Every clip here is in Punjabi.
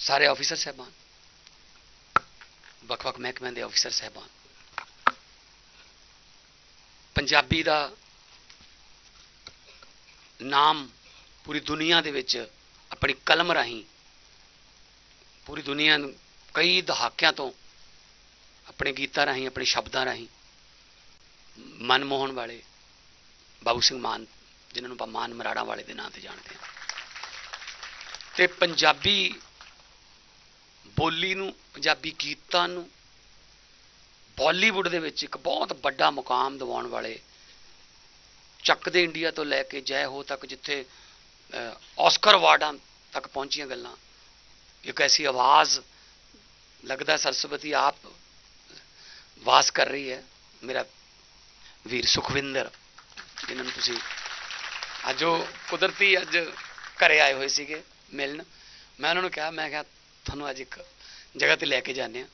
ਸਾਰੇ ਅਫੀਸਰ ਸਹਿਬਾਨ। ਵੱਖ-ਵੱਖ ਮਹਿਕਮਿਆਂ ਦੇ ਅਫੀਸਰ ਸਹਿਬਾਨ। ਪੰਜਾਬੀ ਦਾ ਨਾਮ ਪੂਰੀ ਦੁਨੀਆ ਦੇ ਵਿੱਚ ਆਪਣੀ ਕਲਮ ਰਾਹੀਂ ਪੂਰੀ ਦੁਨੀਆ ਨੂੰ ਕਈ ਦਹਾਕਿਆਂ ਤੋਂ ਆਪਣੇ ਗੀਤਾਂ ਰਾਹੀਂ, ਆਪਣੇ ਸ਼ਬਦਾਂ ਰਾਹੀਂ ਮਨਮੋਹਨ ਵਾਲੇ, ਬਾਬੂ ਸਿੰਘ ਮਾਨ, ਜਿਨ੍ਹਾਂ ਨੂੰ ਆਪਾਂ ਮਾਨ ਮਰਾੜਾ ਵਾਲੇ ਦੇ ਨਾਂ ਤੇ ਜਾਣਦੇ ਹਾਂ। ਤੇ ਪੰਜਾਬੀ ਬੋਲੀ ਨੂੰ ਪੰਜਾਬੀ ਗੀਤਾਂ ਨੂੰ ਬਾਲੀਵੁੱਡ ਦੇ ਵਿੱਚ ਇੱਕ ਬਹੁਤ ਵੱਡਾ ਮੁਕਾਮ ਦਿਵਾਉਣ ਵਾਲੇ ਚੱਕਦੇ ਇੰਡੀਆ ਤੋਂ ਲੈ ਕੇ ਜੈ ਹੋ ਤੱਕ ਜਿੱਥੇ ਅਹ, ਆਸਕਰ ਅਵਾਰਡਾਂ ਤੱਕ ਪਹੁੰਚੀਆਂ ਗੱਲਾਂ। ਇੱਕ ਐਸੀ ਆਵਾਜ਼ ਲੱਗਦਾ ਸਰਸਵਤੀ ਆਪ ਵਾਸ ਕਰ ਰਹੀ ਹੈ। ਮੇਰਾ ਵੀਰ ਸੁਖਵਿੰਦਰ ਜਿਨ੍ਹਾਂ ਨੂੰ ਤੁਸੀਂ ਅੱਜ ਉਹ ਕੁਦਰਤੀ ਅੱਜ ਘਰੇ ਆਏ ਹੋਏ ਸੀਗੇ ਮਿਲਣ। ਮੈਂ ਉਹਨਾਂ ਨੂੰ ਕਿਹਾ ਮੈਂ ਕਿਹਾ ਤੁਹਾਨੂੰ ਅੱਜ ਇੱਕ ਜਗ੍ਹਾ ਤੇ ਲੈ ਕੇ ਜਾਂਦੇ ਆ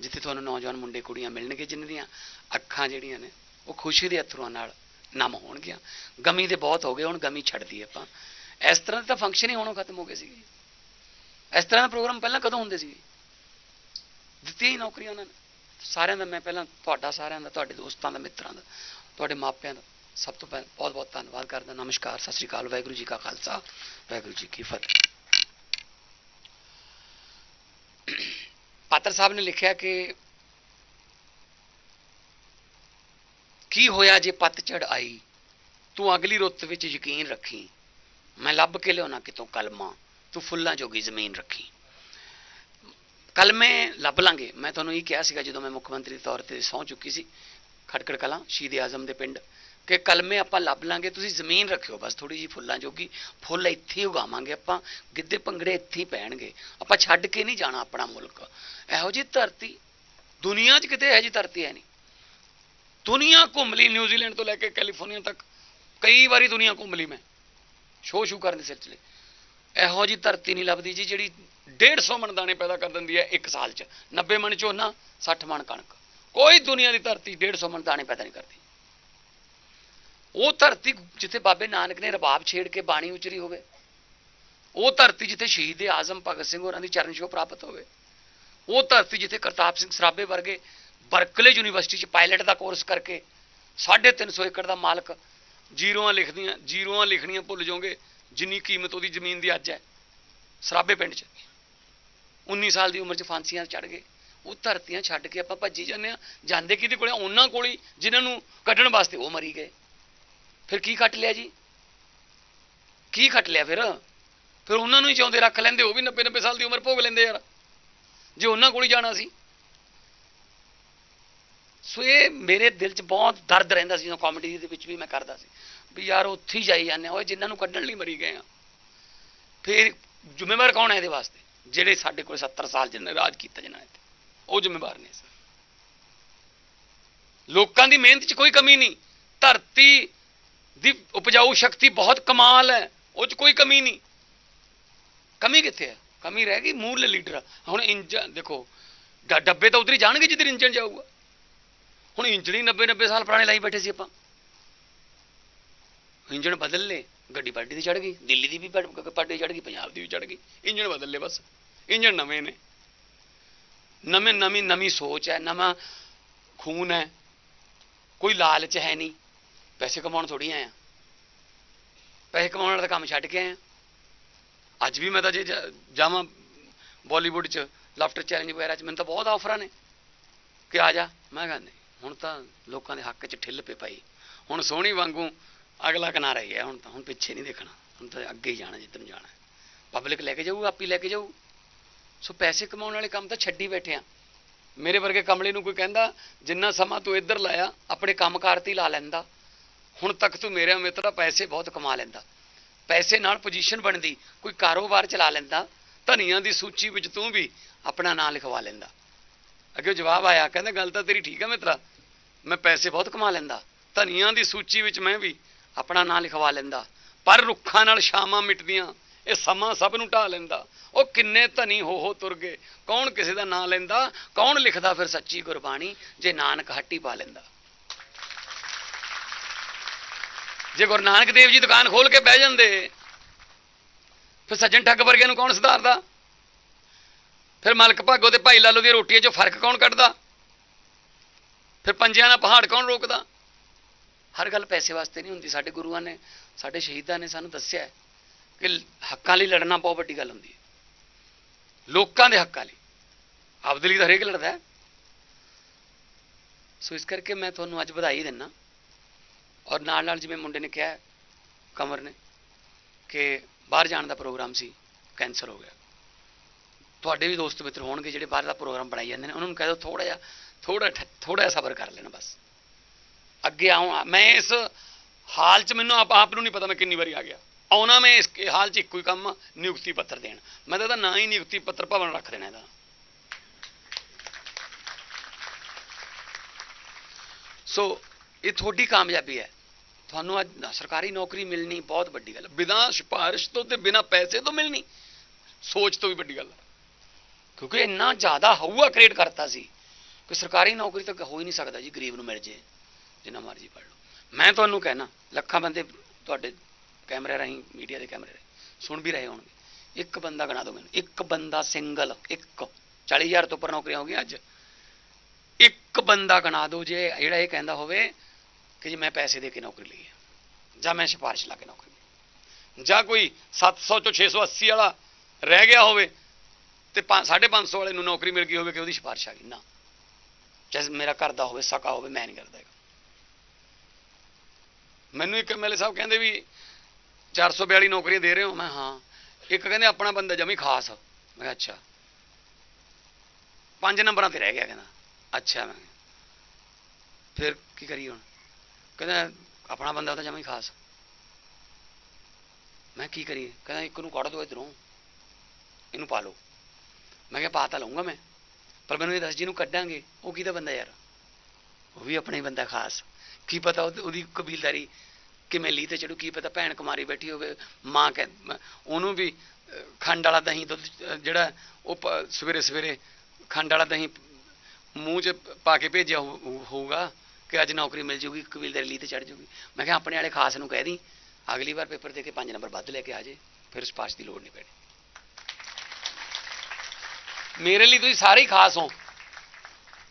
ਜਿੱਥੇ ਤੁਹਾਨੂੰ ਨੌਜਵਾਨ ਮੁੰਡੇ, ਕੁੜੀਆਂ ਮਿਲਣਗੇ, ਜਿਨ੍ਹਾਂ ਦੀਆਂ ਅੱਖਾਂ ਜਿਹੜੀਆਂ ਨੇ, ਉਹ ਖੁਸ਼ੀ ਦੇ ਅਥਰੂਆਂ ਨਾਲ ਨਮ ਹੋਣਗੀਆਂ। ਗਮੀ ਦੇ ਬਹੁਤ ਹੋ ਗਏ, ਹੁਣ ਗਮੀ ਛੱਡਦੀ ਆਪਾਂ। ਇਸ ਤਰ੍ਹਾਂ ਦੇ ਤਾਂ ਫੰਕਸ਼ਨ ਹੀ ਹੋਣੋਂ ਖਤਮ ਹੋ ਗਏ ਸੀਗੇ। ਇਸ ਤਰ੍ਹਾਂ ਦਾ ਪ੍ਰੋਗਰਾਮ ਪਹਿਲਾਂ ਕਦੋਂ ਹੁੰਦੇ ਸੀ ਦਿੱਤੀਆਂ ਹੀ ਨੌਕਰੀਆਂ ਉਹਨਾਂ ਨੇ। ਸਾਰਿਆਂ ਦਾ, ਮੈਂ ਪਹਿਲਾਂ ਤੁਹਾਡਾ ਸਾਰਿਆਂ ਦਾ, ਤੁਹਾਡੇ ਦੋਸਤਾਂ ਦਾ, ਮਿੱਤਰਾਂ ਦਾ, ਤੁਹਾਡੇ ਮਾਪਿਆਂ ਦਾ ਸਭ ਤੋਂ ਪਹਿਲਾਂ ਬਹੁਤ ਬਹੁਤ ਧੰਨਵਾਦ ਕਰਦਾ। ਨਮਸਕਾਰ, ਸਤਿ ਸ੍ਰੀ ਅਕਾਲ, ਵਾਹਿਗੁਰੂ ਜੀ ਕਾ ਖਾਲਸਾ, ਵਾਹਿਗੁਰੂ ਜੀ ਕੀ ਫਤਿਹ। ਪਾਤਰ ਸਾਹਿਬ ਨੇ ਲਿਖਿਆ ਕਿ ਕੀ ਹੋਇਆ ਜੇ ਪਤਝੜ ਆਈ? ਤੂੰ ਅਗਲੀ ਰੁੱਤ ਵਿੱਚ ਯਕੀਨ ਰੱਖੀ। ਮੈਂ ਲੱਭ ਕੇ ਲਿਆਉਣਾ ਕਿਤੋਂ ਕਲਮਾ? ਤੂੰ ਫੁੱਲਾਂ ਜੋਗੀ ਜ਼ਮੀਨ ਰੱਖੀ। ਕਲਮੇ ਲੱਭ ਲਾਂਗੇ। ਮੈਂ ਤੁਹਾਨੂੰ ਇਹ ਕਿਹਾ ਸੀਗਾ ਜਦੋਂ ਮੈਂ ਮੁੱਖ ਮੰਤਰੀ ਦੇ ਤੌਰ ਤੇ ਸਹੁੰ ਚੁੱਕੀ ਸੀ। ਖੜਕੜ ਕਲਾਂ, ਸ਼ਹੀਦ ਆਜ਼ਮ ਦੇ ਪਿੰਡ। ਕਿ ਕਲਮੇ ਆਪਾਂ ਲੱਭ ਲਾਂਗੇ, ਤੁਸੀਂ ਜ਼ਮੀਨ ਰੱਖਿਓ, ਬਸ ਥੋੜੀ ਜੀ ਫੁੱਲਾਂ ਜੋਗੀ ਫੁੱਲ ਇੱਥੇ ਹੀ ਉਗਾਵਾਂਗੇ ਆਪਾਂ, ਗਿੱਧੇ ਭੰਗੜੇ ਇੱਥੇ ਹੀ ਪੈਣਗੇ। ਆਪਾਂ ਛੱਡ ਕੇ ਨਹੀਂ ਜਾਣਾ ਆਪਣਾ ਮੁਲਕ। ਇਹੋ ਜੀ ਧਰਤੀ, ਦੁਨੀਆ 'ਚ ਕਿਤੇ ਇਹੋ ਜੀ ਧਰਤੀ ਹੈ ਨਹੀਂ। ਦੁਨੀਆ ਘੁੰਮ ਲਈ ਨਿਊਜ਼ੀਲੈਂਡ ਤੋਂ ਲੈ ਕੇ ਕੈਲੀਫੋਰਨੀਆ ਤੱਕ, ਕਈ ਵਾਰੀ ਦੁਨੀਆ ਘੁੰਮ ਲਈ ਮੈਂ ਸ਼ੋਅ ਸ਼ੂ ਕਰਨ ਦੇ ਸਿਲਸਿਲੇ ਇਹੋ ਜੀ ਧਰਤੀ ਨਹੀਂ ਲੱਭਦੀ ਜੀ, ਜਿਹੜੀ 150 ਮਣ ਦਾਣੇ ਪੈਦਾ ਕਰ ਦਿੰਦੀ ਹੈ ਇੱਕ ਸਾਲ 'ਚ। 90 ਮਣ ਝੋਨਾ 60 ਮਣ ਕਣਕ। ਕੋਈ ਦੁਨੀਆ ਦੀ ਧਰਤੀ 150 ਮਣ ਦਾਣੇ ਪੈਦਾ ਨਹੀਂ ਕਰਦੀ। ਉਹ ਧਰਤੀ ਜਿੱਥੇ ਬਾਬੇ ਨਾਨਕ ਨੇ ਰਬਾਬ ਛੇੜ ਕੇ ਬਾਣੀ ਉਚਰੀ ਹੋਵੇ, ਉਹ ਧਰਤੀ ਜਿੱਥੇ ਸ਼ਹੀਦ ਆਜ਼ਮ ਭਗਤ ਸਿੰਘ ਹੋਰਾਂ ਦੀ ਚਰਨ ਛੋਹ ਪ੍ਰਾਪਤ ਹੋਵੇ, ਉਹ ਧਰਤੀ ਜਿੱਥੇ ਕਰਤਾਪ ਸਿੰਘ ਸਰਾਭੇ ਵਰਗੇ ਬਰਕਲੇ ਯੂਨੀਵਰਸਿਟੀ 'ਚ ਪਾਇਲਟ ਦਾ ਕੋਰਸ ਕਰਕੇ 350 ਏਕੜ ਦਾ ਮਾਲਕ ਜ਼ੀਰੋਆਂ ਲਿਖਦੀਆਂ, ਜ਼ੀਰੋਆਂ ਲਿਖਣੀਆਂ ਭੁੱਲ ਜਾਓਗੇ ਜਿੰਨੀ ਕੀਮਤ ਉਹਦੀ ਜ਼ਮੀਨ ਦੀ ਅੱਜ ਹੈ, ਸਰਾਭੇ ਪਿੰਡ 'ਚ। 19 ਸਾਲ ਦੀ ਉਮਰ 'ਚ ਫਾਂਸੀਆਂ ਚੜ ਗਏ, ਉਹ ਧਰਤੀਆਂ ਛੱਡ ਕੇ ਆਪਾਂ ਭੱਜੀ ਜਾਂਦੇ ਆ ਜਾਂਦੇ ਕਿਹਦੇ ਕੋਲੇ? ਉਹਨਾਂ ਕੋਲ ਹੀ ਜਿਨ੍ਹਾਂ ਨੂੰ ਕੱਢਣ ਵਾਸਤੇ ਉਹ ਮਰੀ ਗਏ। ਫਿਰ ਕੀ ਕੱਟ ਲਿਆ ਜੀ? ਕੀ ਕੱਟ ਲਿਆ ਫਿਰ? ਫਿਰ ਉਹਨਾਂ ਨੂੰ ਹੀ ਚਾਹੁੰਦੇ ਰੱਖ ਲੈਂਦੇ, ਉਹ ਵੀ 90 90 ਸਾਲ ਦੀ ਉਮਰ ਭੋਗ ਲੈਂਦੇ ਯਾਰ। ਜੇ ਉਹਨਾਂ ਕੋਲ ਹੀ ਜਾਣਾ ਸੀ। ਸੋ ਇਹ ਮੇਰੇ ਦਿਲ 'ਚ ਬਹੁਤ ਦਰਦ ਰਹਿੰਦਾ ਸੀ, ਜਦੋਂ ਕਾਮੇਡੀ ਦੇ ਵਿੱਚ ਵੀ ਮੈਂ ਕਰਦਾ ਸੀ। ਵੀ ਯਾਰ ਉੱਥੇ ਹੀ ਜਾਈ ਜਾਂਦੇ ਆ। ਓਏ, ਜਿਨ੍ਹਾਂ ਨੂੰ ਕੱਢਣ ਲਈ ਮਰੀ ਗਏ ਆ। ਫਿਰ ਜ਼ਿੰਮੇਵਾਰ ਕੌਣ ਹੈ ਇਹਦੇ ਵਾਸਤੇ? ਜਿਹੜੇ ਸਾਡੇ ਕੋਲ 70 ਸਾਲ ਜਿੰਨੇ ਰਾਜ ਕੀਤਾ ਜਿਨ੍ਹਾਂ ਨੇ। ਉਹ ਜ਼ਿੰਮੇਵਾਰ ਨੇ ਲੋਕਾਂ ਦੀ ਮਿਹਨਤ 'ਚ ਕੋਈ ਕਮੀ ਨਹੀਂ। ਧਰਤੀ ਦੀ ਉਪਜਾਊ ਸ਼ਕਤੀ ਬਹੁਤ ਕਮਾਲ ਹੈ, ਉਹ 'ਚ ਕੋਈ ਕਮੀ ਨਹੀਂ। ਕਮੀ ਕਿੱਥੇ ਹੈ? ਕਮੀ ਰਹਿ ਗਈ ਮੂਲ ਲੀਡਰ। ਹੁਣ ਇੰਜਨ ਦੇਖੋ, ਡ- ਡੱਬੇ ਤਾਂ ਉਧਰ ਹੀ ਜਾਣਗੇ ਜਿੱਧਰ ਇੰਜਨ ਜਾਊਗਾ। ਹੁਣ ਇੰਜਣ ਹੀ 90 90 ਸਾਲ ਪੁਰਾਣੇ ਲਾਈ ਬੈਠੇ ਸੀ ਆਪਾਂ। ਇੰਜਣ ਬਦਲ ਲੇ ਗੱਡੀ ਪਾਰਟੀ ਦੀ ਚੜ ਗਈ, ਦਿੱਲੀ ਦੀ ਵੀ ਪਾ- ਪਾਰਟੀ ਚੜ ਗਈ, ਪੰਜਾਬ ਦੀ ਵੀ ਚੜ ਗਈ। ਇੰਜਣ ਬਦਲ ਲੇ ਬਸ। ਇੰਜਣ ਨਵੇਂ ਨੇ। ਨਵੇਂ ਨਵੀਂ ਨਵੀਂ ਸੋਚ ਹੈ, ਨਵਾਂ ਖੂਨ ਹੈ। ਕੋਈ ਲਾਲਚ ਹੈ ਨਹੀਂ। ਪੈਸੇ ਕਮਾਉਣ ਥੋੜੀ ਆਇਆ। ਪੈਸੇ ਕਮਾਉਣ ਵਾਲਾ ਤਾਂ ਕੰਮ ਛੱਡ ਕੇ ਆਇਆ। ਅੱਜ ਵੀ ਮੈਂ ਤਾਂ ਜੇ ਜਾ- ਜਾਵਾਂ ਬਾਲੀਵੁੱਡ 'ਚ, ਲਾਫਟਰ ਚੈਲੰਜ ਵਗੈਰਾ 'ਚ, ਮੈਨੂੰ ਤਾਂ ਬਹੁਤ ਆਫਰਾਂ ਨੇ। ਕਿ ਆ ਜਾ। ਮੈਂ ਕਹਿੰਦਾ ਹੁਣ ਤਾਂ ਲੋਕਾਂ ਦੇ ਹੱਕ 'ਚ ਠਿੱਲ ਪੇ ਪਈ ਹੁਣ ਸੋਹਣੀ ਵਾਂਗੂ ਅਗਲਾ ਕਿਨਾਰਾ ਹੀ ਹੈ। ਹੁਣ ਤਾਂ, ਹੁਣ ਪਿੱਛੇ ਨਹੀਂ ਦੇਖਣਾ। ਹੁਣ ਤਾਂ ਅੱਗੇ ਹੀ ਜਾਣਾ, ਜਿੱਧਰ ਨੂੰ ਜਾਣਾ। ਪਬਲਿਕ ਲੈ ਕੇ ਜਾਊ, ਆਪੀ ਲੈ ਕੇ ਜਾਊ। ਸੋ ਪੈਸੇ ਕਮਾਉਣ ਵਾਲੇ ਕੰਮ ਤਾਂ ਛੱਡੀ ਬੈਠੇ ਆ। ਮੇਰੇ ਵਰਗੇ ਕਮਲੇ ਨੂੰ ਕੋਈ ਕਹਿੰਦਾ, ਜਿੰਨਾ ਸਮਾਂ ਤੂੰ ਇੱਧਰ ਲਾਇਆ, ਆਪਣੇ ਕੰਮਕਾਰ ਤੇ ਹੀ ਲਾ ਲੈਂਦਾ। ਹੁਣ ਤੱਕ ਤੂੰ ਮੇਰਾ ਮਿੱਤਰਾ ਪੈਸੇ ਬਹੁਤ ਕਮਾ ਲੈਂਦਾ। ਪੈਸੇ ਨਾਲ ਪੋਜੀਸ਼ਨ ਬਣਦੀ, ਕੋਈ ਕਾਰੋਬਾਰ ਚਲਾ ਲੈਂਦਾ, ਧਨੀਆਂ ਦੀ ਸੂਚੀ ਵਿੱਚ ਤੂੰ ਵੀ ਆਪਣਾ ਨਾਂ ਲਿਖਵਾ ਲੈਂਦਾ। ਅੱਗੇ ਜਵਾਬ ਆਇਆ, ਕਹਿੰਦਾ, ਗੱਲ ਤਾਂ ਤੇਰੀ ਠੀਕ ਹੈ ਮਿੱਤਰਾ, ਮੈਂ ਪੈਸੇ ਬਹੁਤ ਕਮਾ ਲੈਂਦਾ, ਧਨੀਆਂ ਦੀ ਸੂਚੀ ਵਿੱਚ ਮੈਂ ਵੀ ਆਪਣਾ ਨਾਂ ਲਿਖਵਾ ਲੈਂਦਾ, ਪਰ ਰੁੱਖਾਂ ਨਾਲ ਸ਼ਾਮਾਂ ਮਿਟਦੀਆਂ, ਇਹ ਸਮਾਂ ਸਭ ਨੂੰ ਢਾ ਲੈਂਦਾ। ਉਹ ਕਿੰਨੇ ਧਨੀ ਹੋ ਹੋ ਤੁਰ ਗਏ, ਕੌਣ ਕਿਸੇ ਦਾ ਨਾਂ ਲੈਂਦਾ, ਕੌਣ ਲਿਖਦਾ ਫਿਰ ਸੱਚੀ ਗੁਰਬਾਣੀ, ਜੇ ਨਾਨਕ ਹੱਟੀ ਪਾ ਲੈਂਦਾ? ਜੇ ਗੁਰੂ ਨਾਨਕ ਦੇਵ ਜੀ ਦੁਕਾਨ ਖੋਲ ਕੇ ਬਹਿ ਜਾਂਦੇ, ਫਿਰ ਸੱਜਣ ਠੱਗ ਵਰਗਿਆਂ ਨੂੰ ਕੌਣ ਸੁਧਾਰਦਾ? ਫਿਰ ਮਲਕ ਭਾਗੋ ਤੇ ਭਾਈ ਲਾਲੋ ਦੀਆਂ ਰੋਟੀਆਂ 'ਚੋਂ ਫ਼ਰਕ ਕੌਣ ਕੱਢਦਾ? ਫਿਰ ਪੰਜਿਆਂ ਦਾ ਪਹਾੜ ਕੌਣ ਰੋਕਦਾ? ਹਰ ਗੱਲ ਪੈਸੇ ਵਾਸਤੇ ਨਹੀਂ ਹੁੰਦੀ। ਸਾਡੇ ਗੁਰੂਆਂ ਨੇ, ਸਾਡੇ ਸ਼ਹੀਦਾਂ ਨੇ ਸਾਨੂੰ ਦੱਸਿਆ ਕਿ ਹੱਕਾਂ ਲਈ ਲੜਨਾ ਬਹੁਤ ਵੱਡੀ ਗੱਲ ਹੁੰਦੀ ਹੈ। ਲੋਕਾਂ ਦੇ ਹੱਕਾਂ ਲਈ। ਆਪਦੇ ਲਈ ਤਾਂ ਹਰੇਕ ਲੜਦਾ ਹੈ। ਸੋ ਇਸ ਕਰਕੇ ਮੈਂ ਤੁਹਾਨੂੰ ਅੱਜ ਵਧਾਈ ਦਿੰਨਾ ਔਰ ਨਾਲ ਨਾਲ ਜਿਵੇਂ ਮੁੰਡੇ ਨੇ ਕਿਹਾ ਹੈ, ਕਮਰ ਨੇ ਕਿ ਬਾਹਰ ਜਾਣ ਦਾ ਪ੍ਰੋਗਰਾਮ ਸੀ ਕੈਂਸਲ ਹੋ ਗਿਆ। ਤੁਹਾਡੇ ਵੀ ਦੋਸਤ ਮਿੱਤਰ ਹੋਣਗੇ ਜਿਹੜੇ ਬਾਹਰ ਦਾ ਪ੍ਰੋਗਰਾਮ ਬਣਾਈ ਜਾਂਦੇ ਨੇ ਉਹਨਾਂ ਨੂੰ ਕਹਿ ਦਿਓ ਥੋੜਾ ਜਿਹਾ ਥੋੜਾ ਥੋੜਾ ਜਿਹਾ ਸਬਰ ਕਰ ਲੈਣਾ ਬਸ। ਅੱਗੇ ਆਉਂ ਮੈਂ ਇਸ ਹਾਲ 'ਚ ਮੈਨੂੰ ਆਪ ਆਪ ਨੂੰ ਨਹੀਂ ਪਤਾ ਮੈਂ ਕਿੰਨੀ ਵਾਰੀ ਆ ਗਿਆ। ਆਉਣਾ ਮੈਂ ਇਸ ਹਾਲ 'ਚ ਇੱਕੋ ਹੀ ਕੰਮ ਨਿਯੁਕਤੀ ਪੱਤਰ ਦੇਣ। ਮੈਂ ਤਾਂ ਇਹਦਾ ਨਾਂ ਹੀ ਨਿਯੁਕਤੀ ਪੱਤਰ ਭਵਨ ਰੱਖ ਦੇਣਾ ਇਹਦਾ। ਸੋ ਇਹ ਤੁਹਾਡੀ ਕਾਮਯਾਬੀ ਹੈ। ਤੁਹਾਨੂੰ ਅੱਜ ਸਰਕਾਰੀ ਨੌਕਰੀ ਮਿਲਣੀ ਬਹੁਤ ਵੱਡੀ ਗੱਲ ਬਿਨਾਂ ਸਿਫਾਰਿਸ਼ ਤੋਂ ਤੇ ਬਿਨਾਂ ਪੈਸੇ ਤੋਂ ਮਿਲਣੀ ਸੋਚ ਤੋਂ ਵੀ ਵੱਡੀ ਗੱਲ ਕਿਉਂਕਿ ਇੰਨਾ ਜ਼ਿਆਦਾ ਹਊਆ ਕ੍ਰੀਏਟ ਕਰਤਾ ਸੀ ਕਿ ਸਰਕਾਰੀ ਨੌਕਰੀ ਤਾਂ ਹੋ ਹੀ ਨਹੀਂ ਸਕਦਾ ਜੀ, ਗਰੀਬ ਨੂੰ ਮਿਲ ਜੇ, ਜਿੰਨਾ ਮਰਜ਼ੀ ਪੜ ਲਓ। ਮੈਂ ਤੁਹਾਨੂੰ ਕਹਿਣਾ, ਲੱਖਾਂ ਬੰਦੇ ਤੁਹਾਡੇ ਕੈਮਰੇ ਰਾਹੀਂ, ਮੀਡੀਆ ਦੇ ਕੈਮਰੇ ਰਾਹੀਂ ਸੁਣ ਵੀ ਰਹੇ ਹੋਣਗੇ। ਇੱਕ ਬੰਦਾ ਗਣਾ ਦਿਓ ਮੈਨੂੰ, ਇੱਕ ਬੰਦਾ ਸਿੰਗਲ, ਇੱਕ। 40000 ਤੋਂ ਉੱਪਰ ਨੌਕਰੀਆਂ ਹੋ ਗਈਆਂ ਅੱਜ। ਇੱਕ ਬੰਦਾ ਗਣਾ ਦਿਓ ਜੇ, ਜਿਹੜਾ ਇਹ ਕਹਿੰਦਾ ਹੋਵੇ ਕਿ ਜੀ ਮੈਂ ਪੈਸੇ ਦੇ ਕੇ ਨੌਕਰੀ ਲਈ ਹੈ ਜਾਂ ਮੈਂ ਸਿਫਾਰਿਸ਼ ਲਾ ਕੇ ਨੌਕਰੀ ਲਈ ਜਾਂ ਕੋਈ 700 ਚੋਂ 680 ਵਾਲਾ ਰਹਿ ਗਿਆ ਹੋਵੇ ਤੇ 550 ਵਾਲੇ ਨੂੰ ਨੌਕਰੀ ਮਿਲ ਗਈ ਹੋਵੇ ਕਿ ਉਹਦੀ ਸਿਫਾਰਿਸ਼ ਆ ਗਈ। ਨਾ। ਚਾਹੇ ਮੇਰਾ ਘਰ ਦਾ ਹੋਵੇ, ਸਕਾ ਹੋਵੇ, ਮੈਂ ਨਹੀਂ ਕਰਦਾ ਹੈਗਾ। ਮੈਨੂੰ ਇੱਕ ਐਮਐਲਏ ਸਾਹਿਬ ਕਹਿੰਦੇ ਵੀ 442 ਨੌਕਰੀਆਂ ਦੇ ਰਹੇ ਹੋ? ਮੈਂ ਹਾਂ। ਇੱਕ ਕਹਿੰਦੇ ਆਪਣਾ ਬੰਦਾ ਜਮੀ ਖਾਸ ਮੈਂ ਕਿਹਾ ਅੱਛਾ। ਪੰਜ ਨੰਬਰਾਂ ਤੇ ਰਹਿ ਗਿਆ ਕਹਿੰਦਾ। ਅੱਛਾ ਮੈਂ ਫਿਰ ਕੀ ਕਰੀਏ ਹੁਣ? ਕਹਿੰਦਾ, ਆਪਣਾ ਬੰਦਾ ਤਾਂ ਜਮੀ ਖਾਸ। ਮੈਂ ਕੀ ਕਰੀਏ? ਕਹਿੰਦਾ, ਇੱਕ ਨੂੰ ਕੱਢ ਦੋ ਇਧਰੋਂ। ਇਹਨੂੰ ਪਾ ਲਓ। ਮੈਂ ਕਿਹਾ, ਪਾ ਤਾਂ ਲਊਂਗਾ ਮੈਂ। ਪਰ ਮੈਨੂੰ ਇਹ ਦੱਸ ਜਿਹਨੂੰ ਕੱਢਾਂਗੇ। ਉਹ ਕਿਹਦਾ ਬੰਦਾ ਯਾਰ? ਉਹ ਵੀ ਆਪਣਾ ਹੀ ਬੰਦਾ ਖਾਸ। ਕੀ ਪਤਾ ਉਹਦੀ- ਉਹਦੀ ਕਬੀਲਦਾਰੀ ਕਿਵੇਂ ਲੀ ਤੇ ਚੜੂ, ਕੀ ਪਤਾ ਭੈਣ ਕੁਮਾਰੀ ਬੈਠੀ ਹੋਵੇ, ਮਾਂ ਕਹਿ ਉਹਨੂੰ ਵੀ ਖੰਡ ਵਾਲਾ ਦਹੀਂ ਦੁੱਧ ਜਿਹੜਾ ਉਹ ਸਵੇਰੇ ਸਵੇਰੇ ਖੰਡ ਵਾਲਾ ਦਹੀਂ ਮੂੰਹ 'ਚ ਪਾ ਕੇ ਭੇਜਿਆ ਹੋਊ- ਹੋਊਗਾ। ਕਿ ਅੱਜ ਨੌਕਰੀ ਮਿਲ ਜੂਗੀ ਕਬੀਲਦਾਰੀ ਲੀ ਤੇ ਚੜ ਜੂਗੀ। ਮੈਂ ਕਿਹਾ, ਆਪਣੇ ਵਾਲੇ ਖਾਸ ਨੂੰ ਕਹਿ ਦੀ ਅਗਲੀ ਵਾਰ ਪੇਪਰ ਦੇ ਕੇ 5 ਨੰਬਰ ਵੱਧ ਲੈ ਕੇ ਆ ਜੇ, ਫਿਰ ਸਪਾਸ਼ ਦੀ ਲੋੜ ਨਹੀਂ ਪੈਣੀ। ਮੇਰੇ ਲਈ ਤੁਸੀਂ ਸਾਰੇ ਹੀ ਖਾਸ ਹੋ।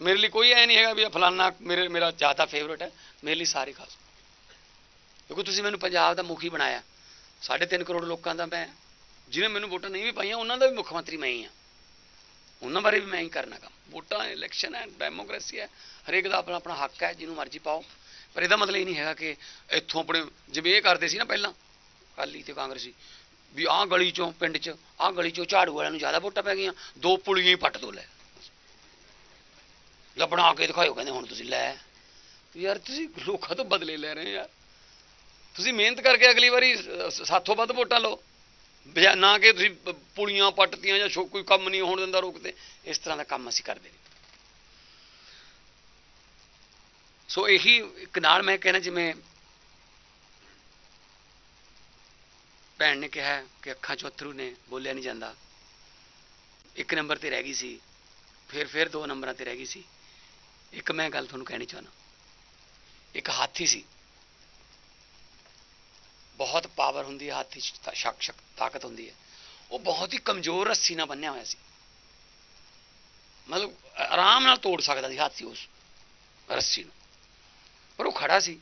ਮੇਰੇ ਲਈ ਕੋਈ ਐ ਨਹੀਂ ਹੈਗਾ ਵੀ ਫਲਾਨਾ ਮੇਰੇ, ਮੇਰਾ ਜ਼ਿਆਦਾ ਫੇਵਰਟ ਹੈ। ਮੇਰੇ ਲਈ ਸਾਰੇ ਖਾਸ ਕਿਉਂਕਿ ਤੁਸੀਂ ਮੈਨੂੰ ਪੰਜਾਬ ਦਾ ਮੁਖੀ ਬਣਾਇਆ। ਸਾਢੇ ਤਿੰਨ ਕਰੋੜ ਲੋਕਾਂ ਦਾ ਮੈਂ, ਜਿਹਨੇ ਮੈਨੂੰ ਵੋਟਾਂ ਨਹੀਂ ਵੀ ਪਾਈਆਂ, ਉਹਨਾਂ ਦਾ ਵੀ ਮੁੱਖ ਮੰਤਰੀ ਮੈਂ ਹੀ ਆ ਉਹਨਾਂ ਬਾਰੇ ਵੀ ਮੈਂ ਹੀ ਕਰਨਾ ਕੰਮ ਵੋਟਾਂ ਇਲੈਕਸ਼ਨ ਹੈ ਡੈਮੋਕ੍ਰੇਸੀ ਹੈ, ਹਰੇਕ ਦਾ ਆਪਣਾ ਆਪਣਾ ਹੱਕ ਹੈ, ਜਿਹਨੂੰ ਮਰਜ਼ੀ ਪਾਓ। ਪਰ ਇਹਦਾ ਮਤਲਬ ਇਹ ਨਹੀਂ ਹੈਗਾ ਕਿ ਇੱਥੋਂ ਆਪਣੇ ਜਿਵੇਂ ਇਹ ਕਰਦੇ ਸੀ ਨਾ ਪਹਿਲਾਂ, ਅਕਾਲੀ ਤੇ ਕਾਂਗਰਸੀ, ਵੀ ਆਹ ਗਲੀ ਚੋਂ ਪਿੰਡ 'ਚ, ਆਹ ਗਲੀ ਚੋਂ ਝਾੜੂ ਵਾਲਿਆਂ ਨੂੰ ਜ਼ਿਆਦਾ ਵੋਟਾਂ ਪੈ ਗਈਆਂ, ਦੋ ਪੁਲੀਆਂ ਹੀ ਪੱਟ ਦੋ ਲੈ। ਲੱਭਣਾ ਬਣਾ ਕੇ ਦਿਖਾਇਓ ਕਹਿੰਦੇ ਹੁਣ ਤੁਸੀਂ ਲੈ। ਯਾਰ ਤੁਸੀਂ ਲੋਕਾਂ ਤੋਂ ਬਦਲੇ ਲੈ ਰਹੇ ਯਾਰ ਤੁਸੀਂ ਮਿਹਨਤ ਕਰਕੇ ਅਗਲੀ ਵਾਰੀ ਸ- ਸਾਥੋਂ ਵੱਧ ਵੋਟਾਂ ਲਓ। ਨਾ ਕਿ ਤੁਸੀਂ ਪੁਲੀਆਂ ਪੱਟਤੀਆਂ ਜਾਂ ਛੋ- ਕੋਈ ਕੰਮ ਨਹੀਂ ਹੋਣ ਦਿੰਦਾ ਰੋਕਦੇ ਇਸ ਤਰ੍ਹਾਂ ਦਾ ਕੰਮ ਅਸੀਂ ਕਰਦੇ ਨਹੀਂ। ਸੋ ਇਹੀ ਇੱਕ ਨਾਲ ਮੈਂ ਕਹਿਣਾ ਜਿਵੇਂ ਭੈਣ ਨੇ ਕਿਹਾ ਕਿ ਅੱਖਾਂ ਚੋਂ ਅਥਰੂ ਨੇ, ਬੋਲਿਆ ਨਹੀਂ ਜਾਂਦਾ। ਇੱਕ ਨੰਬਰ ਤੇ ਰਹਿ ਗਈ ਸੀ, ਫਿਰ ਫਿਰ ਦੋ ਨੰਬਰਾਂ ਤੇ ਰਹਿ ਗਈ ਸੀ। ਇੱਕ ਮੈਂ ਗੱਲ ਤੁਹਾਨੂੰ ਕਹਿਣੀ ਚਾਹੁੰਦਾ। ਇੱਕ ਹਾਥੀ ਸੀ। ਬਹੁਤ ਪਾਵਰ ਹੁੰਦੀ ਹੈ, ਹਾਥੀ 'ਚ ਤਾਂ, ਸ਼ਕ ਸ਼ਕ, ਤਾਕਤ ਹੁੰਦੀ ਹੈ। ਉਹ ਬਹੁਤ ਹੀ ਕਮਜ਼ੋਰ ਰੱਸੀ ਨਾਲ ਬੰਨਿਆ ਹੋਇਆ ਸੀ। ਮਤਲਬ ਆਰਾਮ ਨਾਲ ਤੋੜ ਸਕਦਾ ਸੀ ਹਾਥੀ ਉਸ ਰੱਸੀ ਨੂੰ। ਪਰ ਉਹ ਖੜਾ ਸੀ।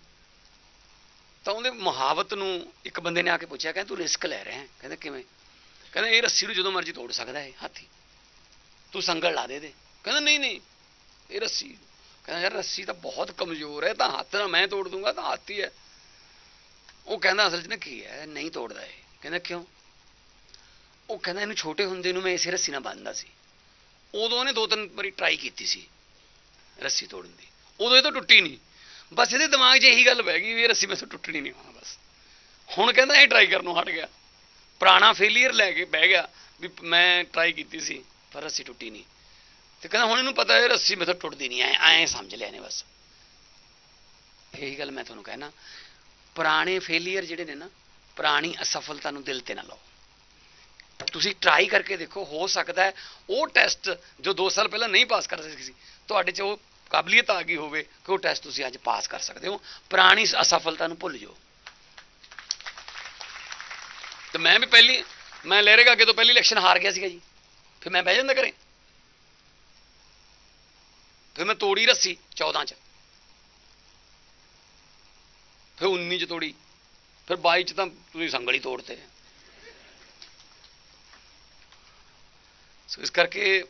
ਤਾਂ ਉਹਦੇ ਮੁਹਾਵਤ ਨੂੰ ਇੱਕ ਬੰਦੇ ਨੇ ਆ ਕੇ ਪੁੱਛਿਆ, ਕਹਿੰਦਾ ਤੂੰ ਰਿਸਕ ਲੈ ਰਿਹਾ ਹੈ। ਕਹਿੰਦਾ ਕਿਵੇਂ? ਕਹਿੰਦਾ ਇਹ ਰੱਸੀ ਨੂੰ ਜਦੋਂ ਮਰਜ਼ੀ ਤੋੜ ਸਕਦਾ ਹੈ ਹਾਥੀ। ਤੂੰ ਸੰਗਲ ਲਾ ਦੇ ਦੇ ਕਹਿੰਦਾ ਨਹੀਂ ਨਹੀਂ, ਇਹ ਰੱਸੀ। ਕਹਿੰਦਾ ਯਾਰ ਰੱਸੀ ਤਾਂ ਬਹੁਤ ਕਮਜ਼ੋਰ ਹੈ, ਤਾਂ ਹੱਥ ਨਾਲ ਮੈਂ ਤੋੜ ਦੂੰਗਾ, ਤਾਂ ਹਾਥੀ ਹੈ। ਉਹ ਕਹਿੰਦਾ ਅਸਲ 'ਚ ਨਾ ਕੀ ਹੈ, ਨਹੀਂ ਤੋੜਦਾ ਇਹ। ਕਹਿੰਦਾ ਕਿਉਂ? ਉਹ ਕਹਿੰਦਾ ਇਹਨੂੰ ਛੋਟੇ ਹੁੰਦੇ ਨੂੰ ਮੈਂ ਇਸੇ ਰੱਸੀ ਨਾਲ ਬੰਨਦਾ ਸੀ। ਉਦੋਂ ਉਹਨੇ ਦੋ ਤਿੰਨ ਵਾਰੀ ਟਰਾਈ ਕੀਤੀ ਸੀ ਰੱਸੀ ਤੋੜਨ ਦੀ। ਉਦੋਂ ਇਹ ਤਾਂ ਟੁੱਟੀ ਨਹੀਂ। ਬਸ ਇਹਦੇ ਦਿਮਾਗ 'ਚ ਇਹੀ ਗੱਲ ਬਹਿ ਗਈ ਵੀ ਇਹ ਰੱਸੀ ਮੈਥੋਂ ਟੁੱਟਣੀ ਨਹੀਂ ਹੋਣਾ ਬਸ। ਹੁਣ ਕਹਿੰਦਾ ਇਹ ਟਰਾਈ ਕਰਨੋਂ ਹਟ ਗਿਆ। ਪੁਰਾਣਾ ਫੇਲੀਅਰ ਲੈ ਕੇ ਬਹਿ ਗਿਆ ਵੀ ਮੈਂ ਟਰਾਈ ਕੀਤੀ ਸੀ, ਪਰ ਰੱਸੀ ਟੁੱਟੀ ਨਹੀਂ। ਤੇ ਕਹਿੰਦਾ ਹੁਣ ਇਹਨੂੰ ਪਤਾ ਹੈ ਰੱਸੀ ਮੈਥੋਂ ਟੁੱਟਦੀ ਨਹੀਂ, ਐ ਐ ਸਮਝ ਲਿਆ ਨੇ ਬਸ। ਇਹੀ ਗੱਲ ਮੈਂ ਤੁਹਾਨੂੰ ਕਹਿਣਾ। ਪੁਰਾਣੇ ਫੇਲੀਅਰ ਜਿਹੜੇ ਨੇ ਨਾ, ਪੁਰਾਣੀ ਅਸਫਲਤਾ ਨੂੰ ਦਿਲ ਤੇ ਨਾ ਲਾਓ। ਤੁਸੀਂ ਟਰਾਈ ਕਰਕੇ ਦੇਖੋ, ਹੋ ਸਕਦਾ ਹੈ ਉਹ ਟੈਸਟ ਜੋ 2 ਸਾਲ ਪਹਿਲਾਂ ਨਹੀਂ ਪਾਸ ਕਰ ਸਕਦੇ ਸੀ, ਤੁਹਾਡੇ 'ਚ ਉਹ ਕਾਬਲੀਅਤ ਆ ਗਈ ਹੋਵੇ ਕਿ ਉਹ ਟੈਸਟ ਤੁਸੀਂ ਅੱਜ ਪਾਸ ਕਰ ਸਕਦੇ ਹੋ। ਪੁਰਾਣੀ ਅਸਫਲਤਾ ਨੂੰ ਭੁੱਲ ਜਾਓ। ਤੇ ਮੈਂ ਵੀ ਪਹਿਲੀ, ਮੈਂ ਲਹਿਰੇਗਾ ਅੱਗੇ ਤੋਂ ਪਹਿਲੀ ਇਲੈਕਸ਼ਨ ਹਾਰ ਗਿਆ ਸੀਗਾ ਜੀ। ਫਿਰ ਮੈਂ ਬਹਿ ਜਾਂਦਾ ਘਰੇ। ਫਿਰ ਮੈਂ ਤੋੜੀ ਰੱਸੀ 14 ਚ। ਫਿਰ 19 ਚ ਤੋੜੀ। ਫਿਰ 22 ਚ ਤਾਂ ਤੁਸੀਂ ਸੰਗਲੀ ਹੀ ਤੋੜਤੇ। ਸੋ ਇਸ ਕਰਕੇ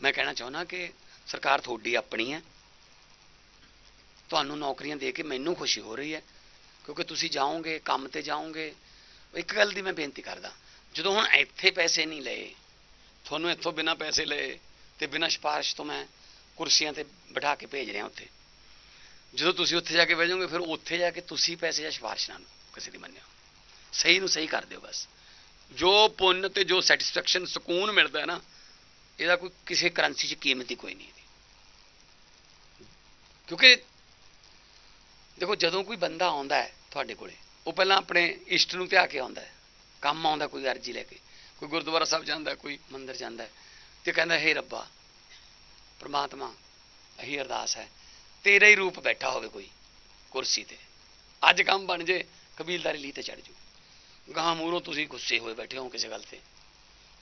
ਮੈਂ ਕਹਿਣਾ ਚਾਹੁੰਦਾ ਕਿ ਸਰਕਾਰ ਤੁਹਾਡੀ ਆਪਣੀ ਹੈ। ਤੁਹਾਨੂੰ ਨੌਕਰੀਆਂ ਦੇ ਕੇ ਮੈਨੂੰ ਖੁਸ਼ੀ ਹੋ ਰਹੀ ਹੈ, ਕਿਉਂਕਿ ਤੁਸੀਂ ਜਾਓਗੇ, ਕੰਮ ਤੇ ਜਾਓਗੇ। ਇੱਕ ਗੱਲ ਦੀ ਮੈਂ ਬੇਨਤੀ ਕਰਦਾ, ਜਦੋਂ ਹੁਣ ਇੱਥੇ ਪੈਸੇ ਨਹੀਂ ਲਏ, ਤੁਹਾਨੂੰ ਇੱਥੋਂ ਬਿਨਾਂ ਪੈਸੇ ਲਏ ਤੇ ਬਿਨਾਂ ਸਿਫਾਰਿਸ਼ ਤੋਂ ਮੈਂ ਕੁਰਸੀਆਂ ਤੇ ਬਿਠਾ ਕੇ ਭੇਜ ਰਿਹਾ ਉੱਥੇ ਜਦੋਂ ਤੁਸੀਂ ਉੱਥੇ ਜਾ ਕੇ ਬਹਿ ਜਾਓਗੇ, ਫਿਰ ਉੱਥੇ ਜਾ ਕੇ ਤੁਸੀਂ ਪੈਸੇ ਜਾਂ ਸਿਫਾਰਿਸ਼ ਨਾਲ ਕਿਸੇ ਦੀ ਮੰਨਿਓ। ਸਹੀ ਨੂੰ ਸਹੀ ਕਰ ਦਿਓ ਬਸ। ਜੋ ਪੁੰਨ ਤੇ ਜੋ ਸੈਟੀਸਫੈਕਸ਼ਨ ਸਕੂਨ ਮਿਲਦਾ ਹੈ ਨਾ, ਇਹਦਾ ਕੋਈ ਕਿਸੇ ਕਰੰਸੀ 'ਚ ਕੀਮਤ ਹੀ ਕੋਈ ਨਹੀਂ ਇਹਦੀ ਕਿਉਂਕਿ ਦੇਖੋ, ਜਦੋਂ ਕੋਈ ਬੰਦਾ ਆਉਂਦਾ ਹੈ ਤੁਹਾਡੇ ਕੋਲੇ, ਉਹ ਪਹਿਲਾਂ ਆਪਣੇ ਇਸ਼ਟ ਨੂੰ ਧਿਆ ਕੇ ਆਉਂਦਾ ਹੈ। ਕੰਮ ਆਉਂਦਾ, ਕੋਈ ਅਰਜੀ ਲੈ ਕੇ। ਕੋਈ ਗੁਰਦੁਆਰਾ ਸਾਹਿਬ ਜਾਂਦਾ, ਕੋਈ ਮੰਦਿਰ ਜਾਂਦਾ ਹੈ ਤੇ ਕਹਿੰਦਾ, ਹੇ ਰੱਬਾ, ਪ੍ਰਮਾਤਮਾ ਇਹੀ ਅਰਦਾਸ ਹੈ। ਤੇਰਾ ਹੀ ਰੂਪ ਬੈਠਾ ਹੋਵੇ ਕੋਈ ਕੁਰਸੀ ਤੇ। ਅੱਜ ਕੰਮ ਬਣ ਜੇ, ਕਬੀਲਦਾਰੀ ਲਈ ਤੇ ਚੜ ਜੂ ਗਾਂ ਮੂਰੋਂ ਤੁਸੀਂ ਗੁੱਸੇ ਹੋਏ ਬੈਠੇ ਹੋ ਕਿਸੇ ਗੱਲ ਤੇ।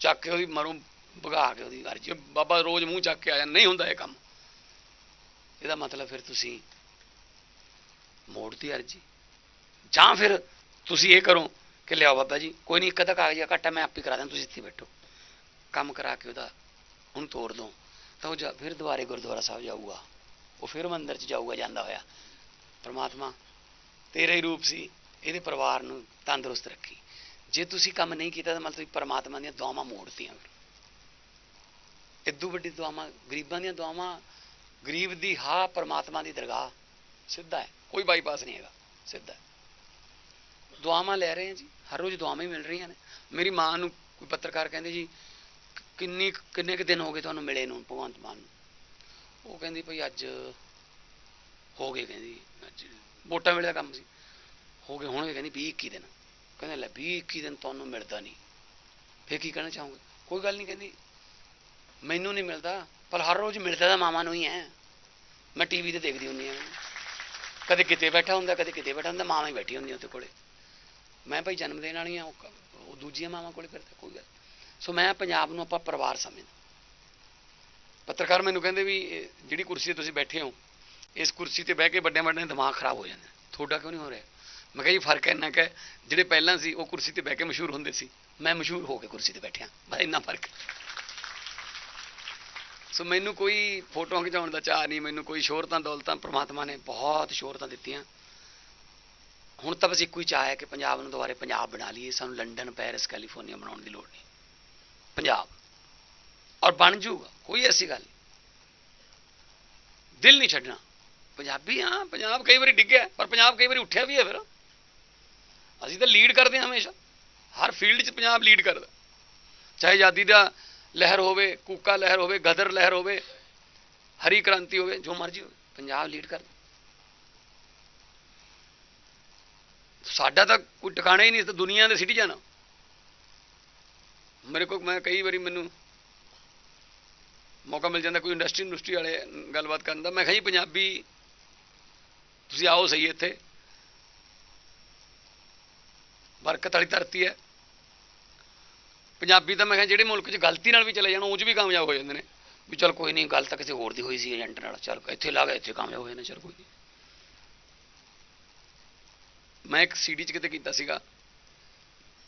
ਚੱਕ ਕੇ ਉਹਦੀ ਮਰੋਂ ਭਗਾ ਕੇ ਉਹਦੀ ਅਰਜੀ। ਬਾਬਾ ਰੋਜ਼ ਮੂੰਹ ਚੱਕ ਕੇ ਆਇਆ ਨਹੀਂ ਹੁੰਦਾ ਇਹ ਕੰਮ। ਇਹਦਾ ਮਤਲਬ ਫਿਰ ਤੁਸੀਂ ਮੋੜਤੀ ਅਰਜੀ। ਜਾਂ ਫਿਰ ਤੁਸੀਂ ਇਹ ਕਰੋ ਕਿ ਲਿਆਓ ਬਾਬਾ ਜੀ, ਕੋਈ ਨਹੀਂ ਇੱਕ ਅੱਧਾ ਕਾਗਜ਼ ਘੱਟਾ ਮੈਂ ਆਪੇ ਕਰਾ ਦਾਂ ਤੁਸੀਂ ਇੱਥੇ ਬੈਠੋ। ਕੰਮ ਕਰਾ ਕੇ ਉਹਦਾ ਹੁਣ ਤੋੜ ਦੋ। ਤਾਂ ਉਹ ਜਾ- ਫਿਰ ਦੁਬਾਰੇ ਗੁਰਦੁਆਰਾ ਸਾਹਿਬ ਜਾਊਗਾ। ਉਹ ਫਿਰ ਮੰਦਰ 'ਚ ਜਾਊਗਾ, ਜਾਂਦਾ ਹੋਇਆ। ਪ੍ਰਮਾਤਮਾ ਤੇਰਾ ਹੀ ਰੂਪ ਸੀ, ਇਹਦੇ ਪਰਿਵਾਰ ਨੂੰ ਤੰਦਰੁਸਤ ਰੱਖੀ। ਜੇ ਤੁਸੀਂ ਕੰਮ ਨਹੀਂ ਕੀਤਾ ਤਾਂ ਮਤਲਬ ਤੁਸੀਂ ਪਰਮਾਤਮਾ ਦੀਆਂ ਦੁਆਵਾਂ ਮੋੜਤੀਆਂ। ਫਿਰ ਇਦੋਂ ਵੱਡੀ ਦੁਆਵਾਂ, ਗਰੀਬਾਂ ਦੀਆਂ ਦੁਆਵਾਂ, ਗਰੀਬ ਦੀ ਹਾਂ ਪਰਮਾਤਮਾ ਦੀ ਦਰਗਾਹ, ਸਿੱਧਾ ਹੈ, ਕੋਈ ਬਾਈਪਾਸ ਨਹੀਂ ਹੈਗਾ, ਸਿੱਧਾ ਦੁਆਵਾਂ ਲੈ ਰਹੇ ਹਾਂ ਜੀ, ਹਰ ਰੋਜ਼ ਦੁਆਵਾਂ ਹੀ ਮਿਲ ਰਹੀਆਂ ਨੇ। ਮੇਰੀ ਮਾਂ ਨੂੰ ਕੋਈ ਪੱਤਰਕਾਰ ਕਹਿੰਦੇ ਜੀ, ਕਿੰਨੀ ਕੁ- ਕਿੰਨੇ ਕੁ ਦਿਨ ਹੋ ਗਏ ਤੁਹਾਨੂੰ ਮਿਲੇ ਨੂੰ, ਭਗਵੰਤ ਮਾਨ ਨੂੰ? ਉਹ ਕਹਿੰਦੀ ਭਈ ਅੱਜ ਹੋ ਗਏ ਕਹਿੰਦੀ, ਅੱਜ ਵੋਟਾਂ ਵੇਲੇ ਦਾ ਕੰਮ ਸੀ। ਹੋ ਗਏ ਹੋਣਗੇ ਕਹਿੰਦੀ 20 21 ਦਿਨ। ਕਹਿੰਦੇ ਲੈ 20 21 ਦਿਨ ਤੁਹਾਨੂੰ ਮਿਲਦਾ ਨਹੀਂ। ਫੇਰ ਕੀ ਕਹਿਣਾ ਚਾਹੋਗੇ? ਕੋਈ ਗੱਲ ਨਹੀਂ ਕਹਿੰਦੀ, ਮੈਨੂੰ ਨਹੀਂ ਮਿਲਦਾ, ਪਰ ਹਰ ਰੋਜ਼ ਮਿਲਦਾ ਤਾਂ ਮਾਮਾ ਨੂੰ ਹੀ ਹੈ ਮੈਂ ਟੀਵੀ ਤੇ ਦੇਖਦੀ ਹੁੰਦੀ ਹਾਂ। ਕਦੇ ਕਿਤੇ ਬੈਠਾ ਹੁੰਦਾ, ਕਦੇ ਕਿਤੇ ਬੈਠਾ ਹੁੰਦਾ ਮਾਮਾ ਹੀ ਬੈਠੀ ਹੁੰਦੀ ਉਹਦੇ ਕੋਲੇ। ਮੈਂ ਭਾਈ ਜਨਮ ਦੇਣ ਵਾਲੀ ਆ ਉਹ ਦੂਜੀਆਂ ਮਾਵਾਂ ਕੋਲੇ ਫਿਰਦਾ, ਕੋਈ ਗੱਲ ਸੋ ਮੈਂ ਪੰਜਾਬ ਨੂੰ ਆਪਾਂ ਪਰਿਵਾਰ ਸਮਝਦਾ। ਪੱਤਰਕਾਰ ਮੈਨੂੰ ਕਹਿੰਦੇ ਵੀ, ਇਹ ਜਿਹੜੀ ਕੁਰਸੀ ਤੇ ਤੁਸੀਂ ਬੈਠੇ ਹੋ, ਇਸ ਕੁਰਸੀ ਤੇ ਬਹਿ ਕੇ ਵੱਡੇ ਵੱਡੇ ਦਿਮਾਗ ਖਰਾਬ ਹੋ ਜਾਂਦਾ ਤੁਹਾਡਾ ਕਿਉਂ ਨਹੀਂ ਹੋ ਰਿਹਾ? ਮੈਂ ਕਿਹਾ ਜੀ, ਫ਼ਰਕ ਇੰਨਾ ਕਿ ਜਿਹੜੇ ਪਹਿਲਾਂ ਸੀ, ਉਹ ਕੁਰਸੀ ਤੇ ਬਹਿ ਕੇ ਮਸ਼ਹੂਰ ਹੁੰਦੇ ਸੀ। ਮੈਂ ਮਸ਼ਹੂਰ ਹੋ ਕੇ ਕੁਰਸੀ ਤੇ ਬੈਠਿਆ। ਬਸ ਇੰਨਾ ਫ਼ਰਕ। ਸੋ ਮੈਨੂੰ ਕੋਈ ਫੋਟੋਆਂ ਖਿਚਾਉਣ ਦਾ ਚਾਹ ਨਹੀਂ, ਮੈਨੂੰ ਕੋਈ ਸ਼ੋਹਰਤਾਂ, ਦੌਲਤਾਂ, ਪ੍ਰਮਾਤਮਾ ਨੇ ਬਹੁਤ ਸ਼ੋਹਰਤਾਂ ਦਿੱਤੀਆਂ। ਹੁਣ ਤਾਂ ਬਸ ਇੱਕੋ ਹੀ ਚਾਹ ਹੈ ਕਿ ਪੰਜਾਬ ਨੂੰ ਦੁਬਾਰੇ ਪੰਜਾਬ ਬਣਾ ਲਈਏ। ਸਾਨੂੰ ਲੰਡਨ, ਪੈਰਿਸ, ਕੈਲੀਫੋਰਨੀਆ ਬਣਾਉਣ ਦੀ ਲੋੜ ਨਹੀਂ। ਪੰਜਾਬ। ਔਰ ਬਣ ਜੂਗਾ, ਕੋਈ ਐਸੀ ਗੱਲ ਨਹੀਂ। ਦਿਲ ਨਹੀਂ ਛੱਡਣਾ। ਪੰਜਾਬੀ ਹਾਂ, ਪੰਜਾਬ ਕਈ ਵਾਰੀ ਡਿੱਗਿਆ, ਪਰ ਪੰਜਾਬ ਕਈ ਵਾਰੀ ਉੱਠਿਆ ਵੀ ਹੈ ਫਿਰ। ਅਸੀਂ ਤਾਂ ਲੀਡ ਕਰਦੇ ਹਾਂ ਹਮੇਸ਼ਾ। ਹਰ ਫੀਲਡ 'ਚ ਪੰਜਾਬ ਲੀਡ ਕਰਦਾ। ਚਾਹੇ ਆਜ਼ਾਦੀ ਦਾ ਲਹਿਰ ਹੋਵੇ, ਕੂਕਾ ਲਹਿਰ ਹੋਵੇ, ਗਦਰ ਲਹਿਰ ਹੋਵੇ, ਹਰੀ ਕ੍ਰਾਂਤੀ ਹੋਵੇ, ਜੋ ਮਰਜ਼ੀ ਹੋਵੇ, ਪੰਜਾਬ ਲੀਡ ਕਰਦਾ। ਸਾਡਾ ਤਾਂ ਕੋਈ ਟਿਕਾਣਾ ਹੀ ਨਹੀਂ ਇਸ ਤਾਂ ਦੁਨੀਆ ਦੇ ਸਿਟੀਜ਼ਨ ਆ ਮੇਰੇ ਕੋਲ ਮੈਂ ਕਈ ਵਾਰੀ ਮੈਨੂੰ ਮੌਕਾ ਮਿਲ ਜਾਂਦਾ ਕੋਈ ਇੰਡਸਟਰੀ ਇੰਡਸਟਰੀ ਵਾਲੇ ਗੱਲਬਾਤ ਕਰਨ ਦਾ। ਮੈਂ ਕਿਹਾ ਜੀ, ਪੰਜਾਬੀ, ਤੁਸੀਂ ਆਓ ਸਹੀ ਇੱਥੇ। ਬਰਕਤ ਵਾਲੀ ਧਰਤੀ ਹੈ। ਪੰਜਾਬੀ ਤਾਂ ਮੈਂ ਕਿਹਾ ਜਿਹੜੇ ਮੁਲਕ 'ਚ ਗਲਤੀ ਨਾਲ ਵੀ ਚਲੇ ਜਾਣ ਉਹ 'ਚ ਵੀ ਕਾਮਯਾਬ ਹੋ ਜਾਂਦੇ ਨੇ। ਵੀ ਚਲ ਕੋਈ ਨਹੀਂ, ਗੱਲ ਤਾਂ ਕਿਸੇ ਹੋਰ ਦੀ ਹੋਈ ਸੀ ਏਜੰਟ ਨਾਲ। ਚਲ ਇੱਥੇ ਲਾ ਗਏ ਇੱਥੇ ਕਾਮਯਾਬ ਹੋਏ ਨੇ, ਚਲ ਕੋਈ ਨਹੀਂ। ਮੈਂ ਇੱਕ ਸੀਡੀ 'ਚ ਕਿਤੇ ਕੀਤਾ ਸੀਗਾ।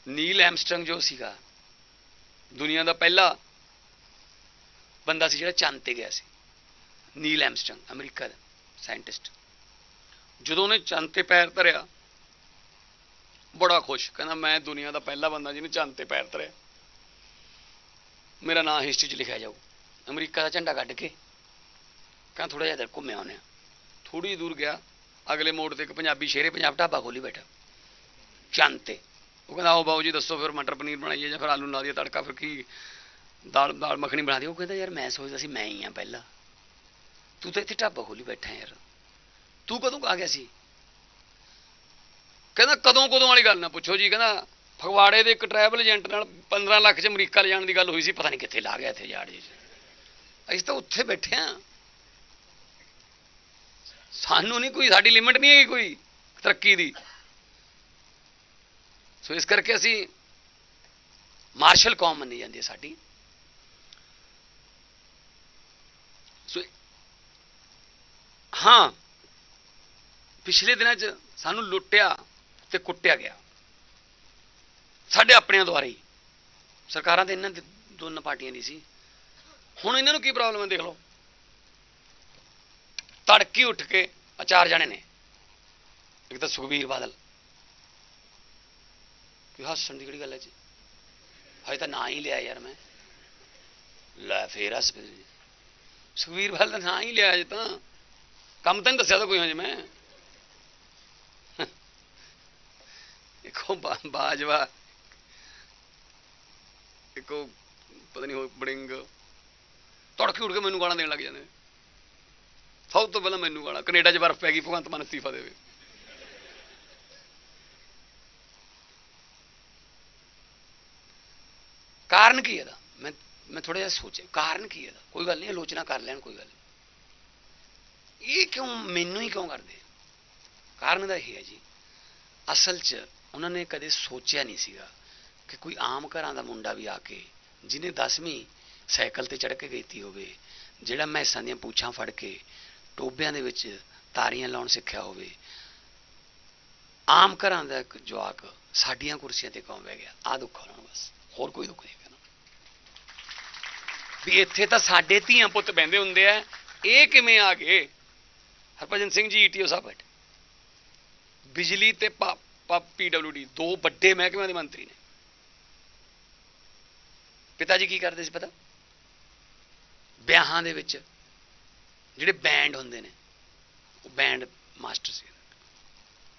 ਨੀਲ ਐਮਸਟਰੰਗ ਜੋ ਸੀਗਾ, ਦੁਨੀਆ ਦਾ ਪਹਿਲਾ ਬੰਦਾ ਸੀ ਜਿਹੜਾ ਚੰਦ ਤੇ ਗਿਆ ਸੀ। ਨੀਲ ਐਮਸਟਰੰਗ, ਅਮਰੀਕਾ ਦਾ ਸਾਇੰਟਿਸਟ। ਜਦੋਂ ਉਹਨੇ ਚੰਦ ਤੇ ਪੈਰ ਧਰਿਆ, ਬੜਾ ਖੁਸ਼, ਕਹਿੰਦਾ, ਮੈਂ ਦੁਨੀਆ ਦਾ ਪਹਿਲਾ ਬੰਦਾ ਜਿਹਨੇ ਚੰਦ ਤੇ ਪੈਰ ਧਰਿਆ। ਮੇਰਾ ਨਾਮ ਹਿਸਟਰੀ 'ਚ ਲਿਖਿਆ ਜਾਊ। ਅਮਰੀਕਾ ਦਾ ਝੰਡਾ ਕੱਢ ਕੇ ਕਹਿੰਦਾ ਥੋੜਾ ਜਿਹਾ ਇੱਧਰ ਘੁੰਮਿਆ ਉਹਨੇ ਥੋੜੀ ਦੂਰ ਗਿਆ, ਅਗਲੇ ਮੋੜ ਤੇ ਇੱਕ ਪੰਜਾਬੀ ਸ਼ੇਰੇ, ਪੰਜਾਬ ਢਾਬਾ ਖੋਲੀ ਬੈਠਾ। ਚੰਦ ਤੇ। ਉਹ ਕਹਿੰਦਾ, ਆਓ ਬਾਊ ਜੀ, ਦੱਸੋ ਫਿਰ ਮਟਰ ਪਨੀਰ ਬਣਾਈਏ ਜਾਂ ਫਿਰ ਆਲੂ ਨਾਲ ਦੀ ਤੜਕਾ, ਫਿਰ ਕੀ ਦਾਲ ਦਾਲ ਮੱਖਣੀ ਬਣਾ ਦਿਓ, ਉਹ ਕਹਿੰਦਾ ਯਾਰ ਮੈਂ ਸੋਚਦਾ ਸੀ ਮੈਂ ਹੀ ਆ ਪਹਿਲਾਂ। ਤੂੰ ਤਾਂ ਇੱਥੇ ਢਾਬਾ ਖੋਲੀ ਬੈਠਾ ਯਾਰ। ਤੂੰ ਕਦੋਂ ਆ ਗਿਆ ਸੀ? ਕਹਿੰਦਾ ਕਦੋਂ ਕਦੋਂ ਵਾਲੀ ਗੱਲ ਨਾ ਪੁੱਛੋ ਜੀ, ਕਹਿੰਦਾ ਫਗਵਾੜੇ ਦੇ ਇੱਕ ਟਰੈਵਲ ਏਜੰਟ ਨਾਲ 15 ਲੱਖ ਚ ਅਮਰੀਕਾ ਲਿਜਾਣ ਦੀ ਗੱਲ ਹੋਈ ਸੀ, ਪਤਾ ਨਹੀਂ ਕਿੱਥੇ ਲਾ ਗਿਆ ਇੱਥੇ ਜਾੜ ਜੀ। ਅਸੀਂ ਤਾਂ ਉੱਥੇ ਬੈਠੇ ਆ। ਸਾਨੂੰ ਨਹੀਂ ਕੋਈ, ਸਾਡੀ ਲਿਮਿਟ ਨਹੀਂ ਹੈਗੀ ਕੋਈ ਤਰੱਕੀ ਦੀ। ਸੋ ਇਸ ਕਰਕੇ ਅਸੀਂ ਮਾਰਸ਼ਲ ਕੌਮ ਮੰਨੀ ਜਾਂਦੀ ਹੈ ਸਾਡੀ। ਹਾਂ, ਪਿਛਲੇ ਦਿਨਾਂ 'ਚ ਸਾਨੂੰ ਲੁੱਟਿਆ ਤੇ ਕੁੱਟਿਆ ਗਿਆ। ਸਾਡੇ ਆਪਣਿਆਂ ਦੁਆਰਾ ਹੀ। ਸਰਕਾਰਾਂ ਤੇ ਇਹਨਾਂ ਦੋਨਾਂ ਪਾਰਟੀਆਂ ਦੀ ਸੀ। ਹੁਣ ਇਹਨਾਂ ਨੂੰ ਕੀ ਪ੍ਰੋਬਲਮ ਹੈ ਦੇਖ ਲਓ। ਤੜਕੀ ਉੱਠ ਕੇ ਆਹ ਚਾਰ ਜਣੇ ਨੇ। ਇੱਕ ਤਾਂ ਸੁਖਬੀਰ ਬਾਦਲ। ਕਿ ਹੱਸਣ ਦੀ ਕਿਹੜੀ ਗੱਲ ਹੈ ਜੀ? ਹਜੇ ਤਾਂ ਨਾਂ ਹੀ ਲਿਆ ਯਾਰ ਮੈਂ। ਲੈ ਫੇਰ ਹੱਸ ਸੁਖਬੀਰ ਬਾਦਲ ਦਾ ਨਾਂ ਹੀ ਲਿਆ ਜੇ ਤਾਂ। ਕੰਮ ਤਾਂ ਨਹੀਂ ਦੱਸਿਆ ਤਾਂ ਕੋਈ ਹਜੇ ਮੈਂ। ਇੱਕੋ ਬਾਜਵਾ। ਇੱਕੋ ਪਤਾ ਨਹੀਂ ਹੋ ਬੜਿੰਗ। ਤੜਕੇ ਉੱਠ ਕੇ ਮੈਨੂੰ ਗਾਲਾਂ ਦੇਣ ਲੱਗ ਜਾਂਦੇ। ਸਭ ਤੋਂ ਪਹਿਲਾਂ ਮੈਨੂੰ ਗਾਲਾਂ। ਕੈਨੇਡਾ 'ਚ ਬਰਫ਼ ਪੈ ਗਈ, ਭਗਵੰਤ ਮਾਨ ਅਸਤੀਫਾ ਦੇਵੇ। ਕਾਰਨ ਕੀ ਇਹਦਾ? ਮੈਂ ਮੈਂ ਥੋੜਾ ਜਿਹਾ ਸੋਚਿਆ। ਕਾਰਨ ਕੀ ਇਹਦਾ? ਕੋਈ ਗੱਲ ਨਹੀਂ ਆਲੋਚਨਾ ਕਰ ਲੈਣ, ਕੋਈ ਗੱਲ ਨਹੀਂ ਇਹ ਕਿਉਂ ਮੈਨੂੰ ਹੀ ਕਿਉਂ ਕਰਦੇ? ਕਾਰਨ ਦਾ ਇਹ ਹੈ ਜੀ, ਅਸਲ 'ਚ ਉਹਨਾਂ ਨੇ ਕਦੇ ਸੋਚਿਆ ਨਹੀਂ ਸੀਗਾ ਕਿ ਕੋਈ ਆਮ ਘਰਾਂ ਦਾ ਮੁੰਡਾ ਵੀ ਆ ਕੇ, ਜਿਹਨੇ 10ਵੀਂ ਸਾਈਕਲ ਤੇ ਚੜ੍ਹ ਕੇ ਗਈਤੀ ਹੋਵੇ, ਜਿਹੜਾ ਮੈਸਾਂ ਦੀਆਂ ਪੂਛਾਂ ਫੜ ਕੇ ਟੋਬਿਆਂ ਦੇ ਵਿੱਚ ਤਾਰੀਆਂ ਲਾਉਣ ਸਿੱਖਿਆ ਹੋਵੇ, ਆਮ ਘਰਾਂ ਦਾ ਇੱਕ ਜਵਾਕ ਸਾਡੀਆਂ ਕੁਰਸੀਆਂ ਤੇ ਕਿਉਂ ਬਹਿ ਗਿਆ? ਆ ਦੁੱਖ ਹੋਣਾ ਬਸ, ਹੋਰ ਕੋਈ ਦੁੱਖ ਨਹੀਂ ਕਰਨਾ ਵੀ ਇੱਥੇ ਤਾਂ ਸਾਡੇ ਧੀਆਂ ਪੁੱਤ ਬਹਿੰਦੇ ਹੁੰਦੇ ਆ, ਇਹ ਕਿਵੇਂ ਆ ਗਏ? ਹਰਭਜਨ ਸਿੰਘ ਜੀ ਈਟੀਓ ਸਾਹਿਬ ਬੈਠੇ। ਬਿਜਲੀ ਤੇ ਪੀਡਬਲਯੂਡੀ ਦੋ ਵੱਡੇ ਮਹਿਕਮਿਆਂ ਦੇ ਮੰਤਰੀ ਨੇ। ਪਿਤਾ ਜੀ ਕੀ ਕਰਦੇ ਸੀ ਪਤਾ? ਵਿਆਹਾਂ ਦੇ ਵਿੱਚ ਜਿਹੜੇ ਬੈਂਡ ਹੁੰਦੇ ਨੇ, ਉਹ ਬੈਂਡ ਮਾਸਟਰ ਸੀ।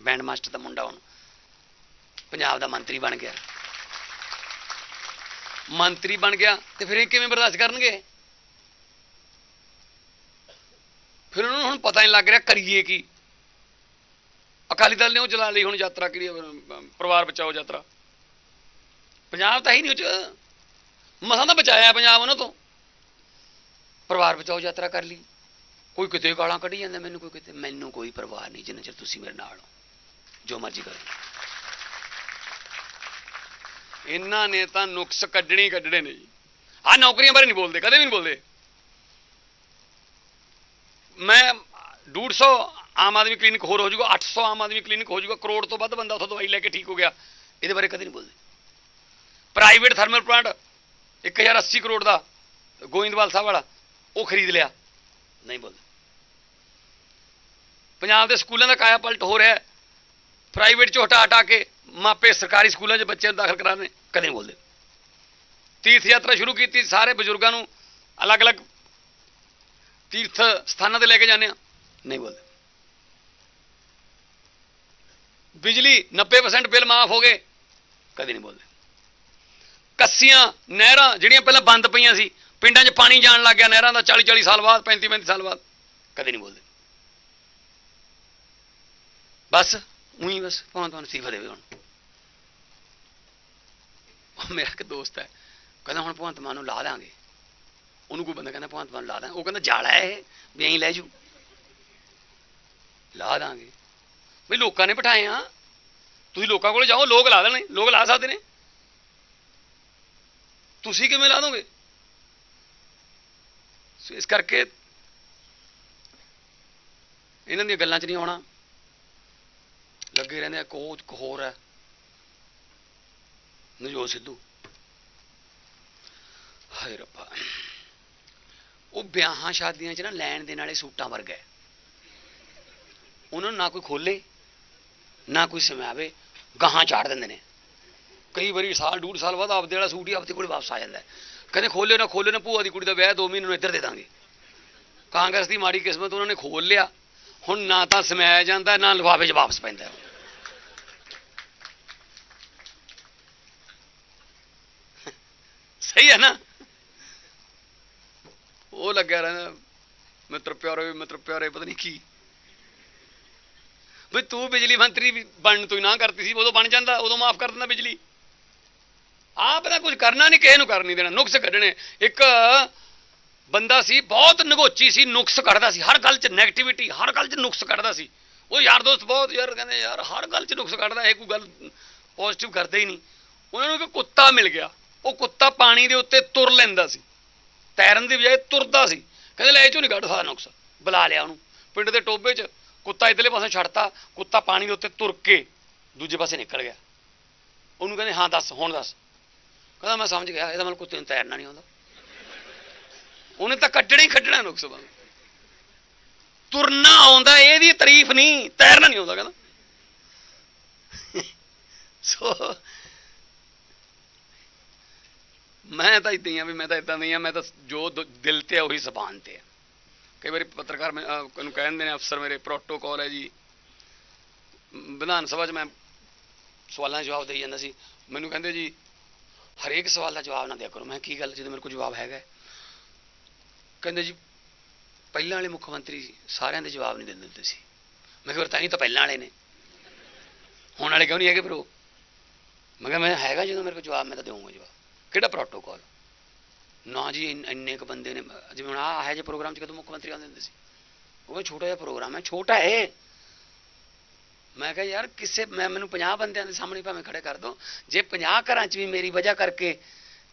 ਬੈਂਡ ਮਾਸਟਰ ਦਾ ਮੁੰਡਾ ਹੁਣ ਪੰਜਾਬ ਦਾ ਮੰਤਰੀ ਬਣ ਗਿਆ। ਮੰਤਰੀ ਬਣ ਗਿਆ ਤੇ ਫਿਰ ਇਹ ਕਿਵੇਂ ਬਰਦਾਸ਼ਤ ਕਰਨਗੇ? ਫਿਰ ਉਹਨਾਂ ਨੂੰ ਹੁਣ ਪਤਾ ਨਹੀਂ ਲੱਗ ਰਿਹਾ ਕਰੀਏ ਕੀ। ਅਕਾਲੀ ਦਲ ਨੇ ਉਹ ਚਲਾ ਲਈ ਹੁਣ ਯਾਤਰਾ ਕਿਹੜੀ ਪਰਿਵਾਰ ਬਚਾਓ ਯਾਤਰਾ। ਪੰਜਾਬ ਤਾਂ ਹੀ ਨਹੀਂ ਉਹ ਚ। ਮਸਾਂ ਤਾਂ ਬਚਾਇਆ ਪੰਜਾਬ ਉਹਨਾਂ ਤੋਂ। ਪਰਿਵਾਰ ਬਚਾਓ ਯਾਤਰਾ ਕਰ ਲਈ। ਕੋਈ ਕਿਤੇ ਗਾਲਾਂ ਕੱਢੀ ਜਾਂਦਾ ਮੈਨੂੰ, ਕੋਈ ਕਿਤੇ। ਮੈਨੂੰ ਕੋਈ ਪਰਵਾਹ ਨਹੀਂ, ਜਿੰਨਾ ਚਿਰ ਤੁਸੀਂ ਮੇਰੇ ਨਾਲ ਹੋ। ਜੋ ਮਰਜ਼ੀ ਕਰੋ। ਇਹਨਾਂ ਨੇ ਤਾਂ ਨੁਕਸ ਕੱਢਣੀ ਕੱਢਣੇ ਨੇ ਜੀ। ਆ ਨੌਕਰੀਆਂ ਬਾਰੇ ਨਹੀਂ ਬੋਲਦੇ, ਕਦੇ ਵੀ ਨਹੀਂ ਬੋਲਦੇ। ਮੈਂ 150 ਆਮ ਆਦਮੀ ਕਲੀਨਿਕ ਹੋਰ ਹੋ ਜਾਊਗਾ 800 ਆਮ ਆਦਮੀ ਕਲੀਨਿਕ ਹੋ ਜਾਊਗਾ, ਕਰੋੜ ਤੋਂ ਵੱਧ ਬੰਦਾ ਉੱਥੋਂ ਦਵਾਈ ਲੈ ਕੇ ਠੀਕ ਹੋ ਗਿਆ। ਇਹਦੇ ਬਾਰੇ ਕਦੇ ਨਹੀਂ ਬੋਲਦੇ। ਪ੍ਰਾਈਵੇਟ ਥਰਮਲ ਪਲਾਂਟ 1080 ਕਰੋੜ ਦਾ, ਗੋਇੰਦਵਾਲ ਸਾਹਿਬ ਵਾਲਾ, ਉਹ ਖਰੀਦ ਲਿਆ। ਨਹੀਂ ਬੋਲਦੇ। ਪੰਜਾਬ ਦੇ ਸਕੂਲਾਂ ਦਾ ਕਾਇਆ ਪਲਟ ਹੋ ਰਿਹਾ ਪ੍ਰਾਈਵੇਟ ਚੋਂ ਹਟਾ ਹਟਾ ਕੇ ਮਾਪੇ ਸਰਕਾਰੀ ਸਕੂਲਾਂ 'ਚ ਬੱਚਿਆਂ ਨੂੰ ਦਾਖਲ ਕਰਾ ਰਹੇ ਨੇ, ਕਦੇ ਨਹੀਂ ਬੋਲਦੇ। ਤੀਰਥ ਯਾਤਰਾ ਸ਼ੁਰੂ ਕੀਤੀ, ਸਾਰੇ ਬਜ਼ੁਰਗਾਂ ਨੂੰ ਅਲੱਗ-ਅਲੱਗ ਤੀਰਥ ਸਥਾਨਾਂ ਤੇ ਲੈ ਕੇ ਜਾਂਦੇ ਆ। ਨਹੀਂ ਬੋਲਦੇ। ਬਿਜਲੀ 90% ਬਿੱਲ ਮਾਫ ਹੋ ਗਏ। ਕਦੇ ਨਹੀਂ ਬੋਲਦੇ। ਕੱਸੀਆਂ, ਨਹਿਰਾਂ ਜਿਹੜੀਆਂ ਪਹਿਲਾਂ ਬੰਦ ਪਈਆਂ ਸੀ, ਪਿੰਡਾਂ 'ਚ ਪਾਣੀ ਜਾਣ ਲੱਗ ਗਿਆ, ਨਹਿਰਾਂ ਦਾ 40 40 ਸਾਲ ਬਾਅਦ 35 35 ਸਾਲ ਬਾਅਦ। ਕਦੇ ਨਹੀਂ ਬੋਲਦੇ। ਬਸ, ਉਹੀ ਬਸ ਭਾਵੇਂ ਤੁਹਾਨੂੰ ਸੀਫਾ ਦੇਵੇ ਹੁਣ। ਮੇਰਾ ਇੱਕ ਦੋਸਤ ਹੈ, ਕਹਿੰਦਾ ਹੁਣ ਭਗਵੰਤ ਮਾਨ ਨੂੰ ਲਾ ਦਾਂਗੇ ਉਹਨੂੰ ਕੋਈ ਬੰਦਾ ਕਹਿੰਦਾ, ਭਗਵੰਤ ਮਾਨ ਲਾ ਦਾਂਗੇ ਉਹ ਕਹਿੰਦਾ, ਜਾਲਾ ਹੈ ਇਹ, ਵੀ ਐਂ ਲੈ ਜੂ ਲਾ ਦਾਂਗੇ। ਵੀ ਲੋਕਾਂ ਨੇ ਬਿਠਾਏ ਆ। ਤੁਸੀਂ ਲੋਕਾਂ ਕੋਲ ਜਾਓ, ਲੋਕ ਲਾ ਦੇਣੇ। ਲੋਕ ਲਾ ਸਕਦੇ ਨੇ। ਤੁਸੀਂ ਕਿਵੇਂ ਲਾ ਦੋਗੇ? ਸੋ ਇਸ ਕਰਕੇ ਇਹਨਾਂ ਦੀਆਂ ਗੱਲਾਂ 'ਚ ਨਹੀਂ ਆਉਣਾ। ਲੱਗੇ ਰਹਿੰਦੇ ਆ ਕੋਚ ਹੋਰ ਹੈ। ਨਜੋਤ ਸਿੱਧੂ। ਹਾਏ ਰੱਬਾ। ਉਹ ਵਿਆਹਾਂ ਸ਼ਾਦੀਆਂ 'ਚ ਨਾ ਲੈਣ ਦੇਣ ਵਾਲੇ ਸੂਟਾਂ ਵਰਗਾ ਹੈ। ਉਹਨਾਂ ਨੂੰ ਨਾ ਕੋਈ ਖੋਲੇ, ਨਾ ਕੋਈ ਸਮਿਆਵੇ ਗਾਹਾਂ ਚਾੜ ਦਿੰਦੇ ਨੇ। ਕਈ ਵਾਰੀ ਸਾਲ, ਡੂਢ ਸਾਲ ਬਾਅਦ ਆਪਦੇ ਵਾਲਾ ਸੂਟ ਹੀ ਆਪਦੇ ਕੋਲ ਵਾਪਸ ਆ ਜਾਂਦਾ ਹੈ। ਕਹਿੰਦੇ ਖੋਲੇ ਨਾ ਖੋਲੇ ਨਾ, ਭੂਆ ਦੀ ਕੁੜੀ ਦਾ ਵਿਆਹ 2 ਮਹੀਨੇ ਨੂੰ ਇੱਧਰ ਦੇ ਦਾਂਗੇ। ਕਾਂਗਰਸ ਦੀ ਮਾੜੀ ਕਿਸਮਤ ਉਹਨਾਂ ਨੇ ਖੋਲ ਲਿਆ। ਹੁਣ ਨਾ ਤਾਂ ਸਮਾਇਆ ਜਾਂਦਾ, ਨਾ ਲਿਫਾਫੇ 'ਚ ਵਾਪਸ ਪੈਂਦਾ ਸਹੀ ਹੈ ਨਾ? ਉਹ ਲੱਗਿਆ ਰਹਿੰਦਾ। ਮਿੱਤਰ ਪਿਆਰੇ ਮਿੱਤਰ ਪਿਆਰੇ, ਪਤਾ ਨਹੀਂ ਕੀ। ਵੀ ਤੂੰ ਬਿਜਲੀ ਮੰਤਰੀ ਵੀ ਬਣਨ ਤੋਂ ਹੀ ਨਾ ਕਰਤੀ ਸੀ, ਉਦੋਂ ਬਣ ਜਾਂਦਾ, ਉਦੋਂ ਮਾਫ ਕਰ ਦਿੰਦਾ ਬਿਜਲੀ। ਆਪ ਦਾ ਕੁਝ ਕਰਨਾ ਨਹੀਂ, ਕਿਸੇ ਨੂੰ ਕਰ ਨਹੀਂ ਦੇਣਾ, ਨੁਕਸ ਕੱਢਣੇ। ਇੱਕ ਬੰਦਾ ਸੀ, ਬਹੁਤ ਨਗੋਚੀ ਸੀ, ਨੁਕਸ ਕੱਢਦਾ ਸੀ, ਹਰ ਗੱਲ 'ਚ ਨੈਗੇਟਿਵਿਟੀ ਹਰ ਗੱਲ 'ਚ ਨੁਕਸ ਕੱਢਦਾ ਸੀ। ਉਹ ਯਾਰ ਦੋਸਤ ਬਹੁਤ ਯਾਰ, ਕਹਿੰਦੇ ਯਾਰ ਹਰ ਗੱਲ 'ਚ ਨੁਕਸ ਕੱਢਦਾ, ਇਹ ਕੋਈ ਗੱਲ ਪੋਜ਼ਿਟਿਵ ਕਰਦਾ ਹੀ ਨਹੀਂ। ਉਹਨਾਂ ਨੂੰ ਇੱਕ ਕੁੱਤਾ ਮਿਲ ਗਿਆ। ਉਹ ਕੁੱਤਾ ਪਾਣੀ ਦੇ ਉੱਤੇ ਤੁਰ ਲੈਂਦਾ ਸੀ। ਤੈਰਨ ਦੀ ਬਜਾਏ ਤੁਰਦਾ ਸੀ। ਕਹਿੰਦੇ ਲੈ ਇਹ ਚੋਂ ਨਹੀਂ ਕੱਢ ਸਕਦਾ ਨੁਕਸ। ਬੁਲਾ ਲਿਆ ਉਹਨੂੰ। ਪਿੰਡ ਦੇ ਟੋਬੇ 'ਚ ਕੁੱਤਾ ਇਧਰਲੇ ਪਾਸੇ ਛੱਡਤਾ। ਕੁੱਤਾ ਪਾਣੀ ਦੇ ਉੱਤੇ ਤੁਰ ਕੇ ਦੂਜੇ ਪਾਸੇ ਨਿਕਲ ਗਿਆ। ਉਹਨੂੰ ਕਹਿੰਦੇ, ਹਾਂ ਦੱਸ, ਹੁਣ ਦੱਸ। ਕਹਿੰਦਾ, ਮੈਂ ਸਮਝ ਗਿਆ, ਇਹਦਾ ਮਤਲਬ ਕੁੱਤੇ ਨੂੰ ਤੈਰਨਾ ਨਹੀਂ ਆਉਂਦਾ। ਉਹਨੇ ਤਾਂ ਕੱਢਣਾ ਹੀ ਕੱਢਣਾ ਨੁਕਸ ਵਾਂਗ ਤੁਰਨਾ ਆਉਂਦਾ, ਇਹਦੀ ਤਾਰੀਫ ਨਹੀਂ ਤੈਰਨਾ ਨਹੀਂ ਆਉਂਦਾ, ਕਹਿੰਦਾ। ਸੋ ਮੈਂ ਤਾਂ ਇਦਾਂ ਹੀ ਆ ਵੀ ਮੈਂ ਤਾਂ ਇਦਾਂ ਨਹੀਂ ਆ ਮੈਂ ਤਾਂ ਜੋ ਦਿਲ ਤੇ ਆ ਉਹੀ ਜ਼ਬਾਨ ਤੇ ਆ। ਕਈ ਵਾਰੀ ਪੱਤਰਕਾਰ ਮੈਂ ਕਹਿ ਦਿੰਦੇ ਨੇ ਅਫਸਰ ਮੇਰੇ ਪ੍ਰੋਟੋਕਾਲ ਹੈ ਜੀ। ਵਿਧਾਨ ਸਭਾ 'ਚ ਮੈਂ ਸਵਾਲਾਂ ਦੇ ਜਵਾਬ ਦੇਈ ਜਾਂਦਾ ਸੀ। ਮੈਨੂੰ ਕਹਿੰਦੇ ਜੀ ਹਰੇਕ ਸਵਾਲ ਦਾ ਜਵਾਬ ਨਾ ਦਿਆ ਕਰੋ। ਮੈਂ ਕਿਹਾ, ਕੀ ਗੱਲ ਜਦੋਂ ਮੇਰੇ ਕੋਲ ਜਵਾਬ ਹੈਗਾ ਕਹਿੰਦੇ ਜੀ ਪਹਿਲਾਂ ਵਾਲੇ ਮੁੱਖ ਮੰਤਰੀ ਸਾਰਿਆਂ ਦੇ ਜਵਾਬ ਨਹੀਂ ਦਿੰਦੇ ਹੁੰਦੇ ਸੀ। ਮੈਂ ਕਿਹਾ ਫਿਰ ਤਾਂ ਹੀ ਤਾਂ ਪਹਿਲਾਂ ਵਾਲੇ ਨੇ। ਹੁਣ ਵਾਲੇ ਕਿਉਂ ਨਹੀਂ ਹੈਗੇ ਫਿਰ ਉਹ? ਮੈਂ ਕਿਹਾ ਮੈਂ ਹੈਗਾ ਜਦੋਂ ਮੇਰੇ ਕੋਲ ਜਵਾਬ ਮੈਂ ਤਾਂ ਦੇਵਾਂਗਾ ਜਵਾਬ। ਕਿਹੜਾ ਪ੍ਰੋਟੋਕਾਲ ਨਾ ਜੀ, ਇੰਨ- ਇੰਨੇ ਕ ਬੰਦੇ ਨੇ, ਜਿਵੇਂ ਹੁਣ ਆਹ ਹੈ ਜੇ ਪ੍ਰੋਗਰਾਮ 'ਚ ਕਦੋਂ ਮੁੱਖ ਮੰਤਰੀ ਆਉਂਦੇ ਹੁੰਦੇ ਸੀ? ਉਹ ਕਹਿੰਦੇ ਛੋਟਾ ਜਿਹਾ ਪ੍ਰੋਗਰਾਮ ਹੈ, ਛੋਟਾ ਹੈ। ਮੈਂ ਕਿਹਾ, ਯਾਰ, ਕਿਸੇ, ਮੈਂ, ਮੈਨੂੰ 50 ਬੰਦਿਆਂ ਦੇ ਸਾਹਮਣੇ ਭਾਵੇਂ ਖੜੇ ਕਰ ਦੋ। ਜੇ 50 ਘਰਾਂ 'ਚ ਵੀ ਮੇਰੀ ਵਜ੍ਹਾ ਕਰਕੇ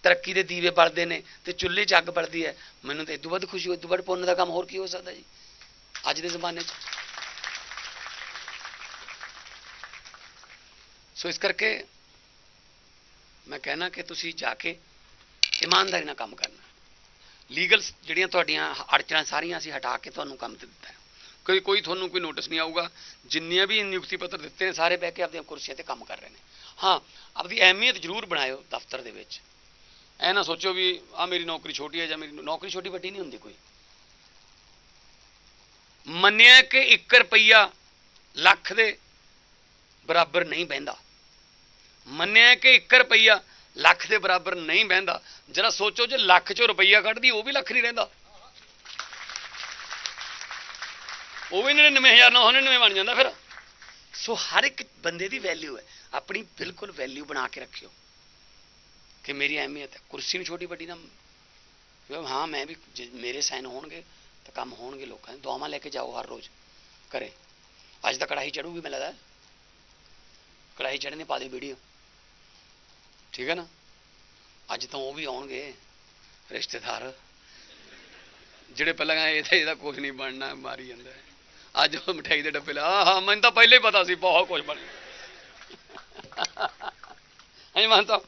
ਤਰੱਕੀ ਦੇ ਦੀਵੇ ਬਲਦੇ ਨੇ ਤੇ ਚੁੱਲ੍ਹੇ 'ਚ ਅੱਗ ਬਲਦੀ ਹੈ, ਮੈਨੂੰ ਤਾਂ ਇਦੋਂ ਵੱਧ ਖੁਸ਼ੀ ਹੋ ਇਦੋਂ ਵੱਧ ਪੁੰਨ ਦਾ ਕੰਮ ਹੋਰ ਕੀ ਹੋ ਸਕਦਾ ਜੀ? ਅੱਜ ਦੇ ਜ਼ਮਾਨੇ 'ਚ। ਸੋ ਇਸ ਕਰਕੇ ਮੈਂ ਕਹਿਣਾ ਕਿ ਤੁਸੀਂ ਜਾ ਕੇ ਇਮਾਨਦਾਰੀ ਨਾਲ ਕੰਮ ਕਰਨਾ। ਲੀਗਲ ਜਿਹੜੀਆਂ ਤੁਹਾਡੀਆਂ ਅੜਚਣਾਂ ਸਾਰੀਆਂ ਅਸੀਂ ਹਟਾ ਕੇ ਤੁਹਾਨੂੰ ਕੰਮ ਦਿੱਤਾ ਹੈ। ਕੋਈ ਕੋਈ ਤੁਹਾਨੂੰ ਕੋਈ ਨੋਟਿਸ ਨਹੀਂ ਆਊਗਾ। ਜਿੰਨੀਆਂ ਵੀ ਨਿਯੁਕਤੀ ਪੱਤਰ ਦਿੱਤੇ ਨੇ, ਸਾਰੇ ਬਹਿ ਕੇ ਆਪਣੀਆਂ ਕੁਰਸੀਆਂ ਤੇ ਕੰਮ ਕਰ ਰਹੇ ਨੇ। ਹਾਂ, ਆਪਦੀ ਅਹਿਮੀਅਤ ਜ਼ਰੂਰ ਬਣਾਇਓ ਦਫ਼ਤਰ ਦੇ ਵਿੱਚ। ਐ ਨਾ ਸੋਚੋ ਵੀ ਆ ਮੇਰੀ ਨੌਕਰੀ ਛੋਟੀ ਹੈ ਜਾਂ ਮੇਰੀ ਨੌਕਰੀ ਛੋਟੀ ਵੱਡੀ ਨਹੀਂ ਹੁੰਦੀ ਕੋਈ। ਮੰਨਿਆ ਕਿ 1 ਰੁਪਈਆ ਲੱਖ ਦੇ ਬਰਾਬਰ ਨਹੀਂ ਬਹਿੰਦਾ। ਮੰਨਿਆ ਕਿ 1 ਰੁਪਈਆ ਲੱਖ ਦੇ ਬਰਾਬਰ ਨਹੀਂ ਬਹਿੰਦਾ। ਜਰਾ ਸੋਚੋ ਜੇ ਲੱਖ ਚੋਂ ਰੁਪਈਆ ਕੱਢਦੀ, ਉਹ ਵੀ ਲੱਖ ਨਹੀਂ ਰਹਿੰਦਾ। ਉਹ ਵੀ 99000 ਨਾਲ 99 ਬਣ ਜਾਂਦਾ ਫਿਰ। ਸੋ ਹਰ ਇੱਕ ਬੰਦੇ ਦੀ ਵੈਲਿਊ ਹੈ। ਆਪਣੀ ਬਿਲਕੁਲ ਵੈਲਿਊ ਬਣਾ ਕੇ ਰੱਖਿਓ। ਕਿ ਮੇਰੀ ਅਹਿਮੀਅਤ ਹੈ। ਕੁਰਸੀ ਨੂੰ ਛੋਟੀ ਵੱਡੀ ਨਾ ਵੀ ਹਾਂ, ਮੈਂ ਵੀ ਜੇ ਮੇਰੇ ਸਾਈਨ ਹੋਣਗੇ ਤਾਂ ਕੰਮ ਹੋਣਗੇ ਲੋਕਾਂ ਦੇ। ਦੁਆਵਾਂ ਲੈ ਕੇ ਜਾਓ ਹਰ ਰੋਜ਼। ਕਰੇ ਅੱਜ ਤਾਂ ਕੜਾਹੀ ਚੜੂਗੀ ਮੈਨੂੰ ਲੱਗਦਾ। ਕੜਾਹੀ ਚੜ੍ਹਨੇ, ਪਾ ਦੇ ਵੀਡੀਓ। ਠੀਕ ਹੈ ਨਾ? ਅੱਜ ਤਾਂ ਉਹ ਵੀ ਆਉਣਗੇ, ਰਿਸ਼ਤੇਦਾਰ। ਜਿਹੜੇ ਪਹਿਲਾਂ ਇਹ ਤਾਂ ਇਹਦਾ ਕੁਝ ਨਹੀਂ ਬਣਨਾ, ਮਾਰੀ ਜਾਂਦਾ ਅੱਜ ਉਹ ਮਠਿਆਈ ਦੇ ਡੱਬੇ ਲਾ, ਆਹ ਹਾਂ ਮੈਨੂੰ ਤਾਂ ਪਹਿਲੇ ਹੀ ਪਤਾ ਸੀ, ਬਹੁਤ ਕੁਝ ਬਣ ਐ ਮਨ ਤਾਂ,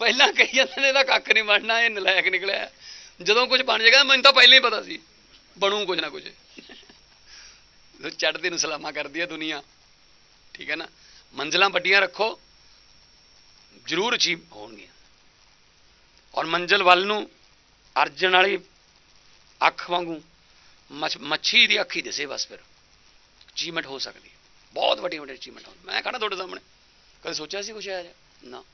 ਪਹਿਲਾਂ ਕਹੀ ਜਾਂਦੇ ਨੇ, ਇਹਦਾ ਕੱਖ ਨਹੀਂ ਬਣਨਾ, ਇਹ ਨਲਾਇਕ ਨਿਕਲਿਆ ਜਦੋਂ ਕੁਝ ਬਣ ਜਾਏਗਾ, ਮੈਨੂੰ ਤਾਂ ਪਹਿਲਾਂ ਹੀ ਪਤਾ ਸੀ, ਬਣੂ ਕੁਝ ਨਾ ਕੁਝ ਚੜ੍ਹਦੇ ਨੂੰ ਸਲਾਮਾ ਕਰਦੀ ਹੈ ਦੁਨੀਆ। ਠੀਕ ਹੈ ਨਾ? ਮੰਜ਼ਲਾਂ ਵੱਡੀਆਂ ਰੱਖੋ। ਜ਼ਰੂਰ ਅਚੀਵ ਹੋਣਗੀਆਂ। ਔਰ ਮੰਜ਼ਲ ਵੱਲ ਨੂੰ ਅਰਜਨ ਵਾਲੀ ਅੱਖ ਵਾਂਗੂ ਮੱਛ- ਮੱਛੀ ਦੀ ਅੱਖੀ ਦਿਸੇ ਬਸ ਫਿਰ। ਅਚੀਵਮੈਂਟ ਹੋ ਸਕਦੀ ਹੈ। ਬਹੁਤ ਵੱਡੀ ਵੱਡੀ ਅਚੀਵਮੈਂਟ ਹੋ। ਮੈਂ ਕਹਣਾ ਤੁਹਾਡੇ ਸਾਹਮਣੇ। ਕਦੇ ਸੋਚਿਆ ਸੀ ਕੁਛ ਇਹੋ ਨਾ।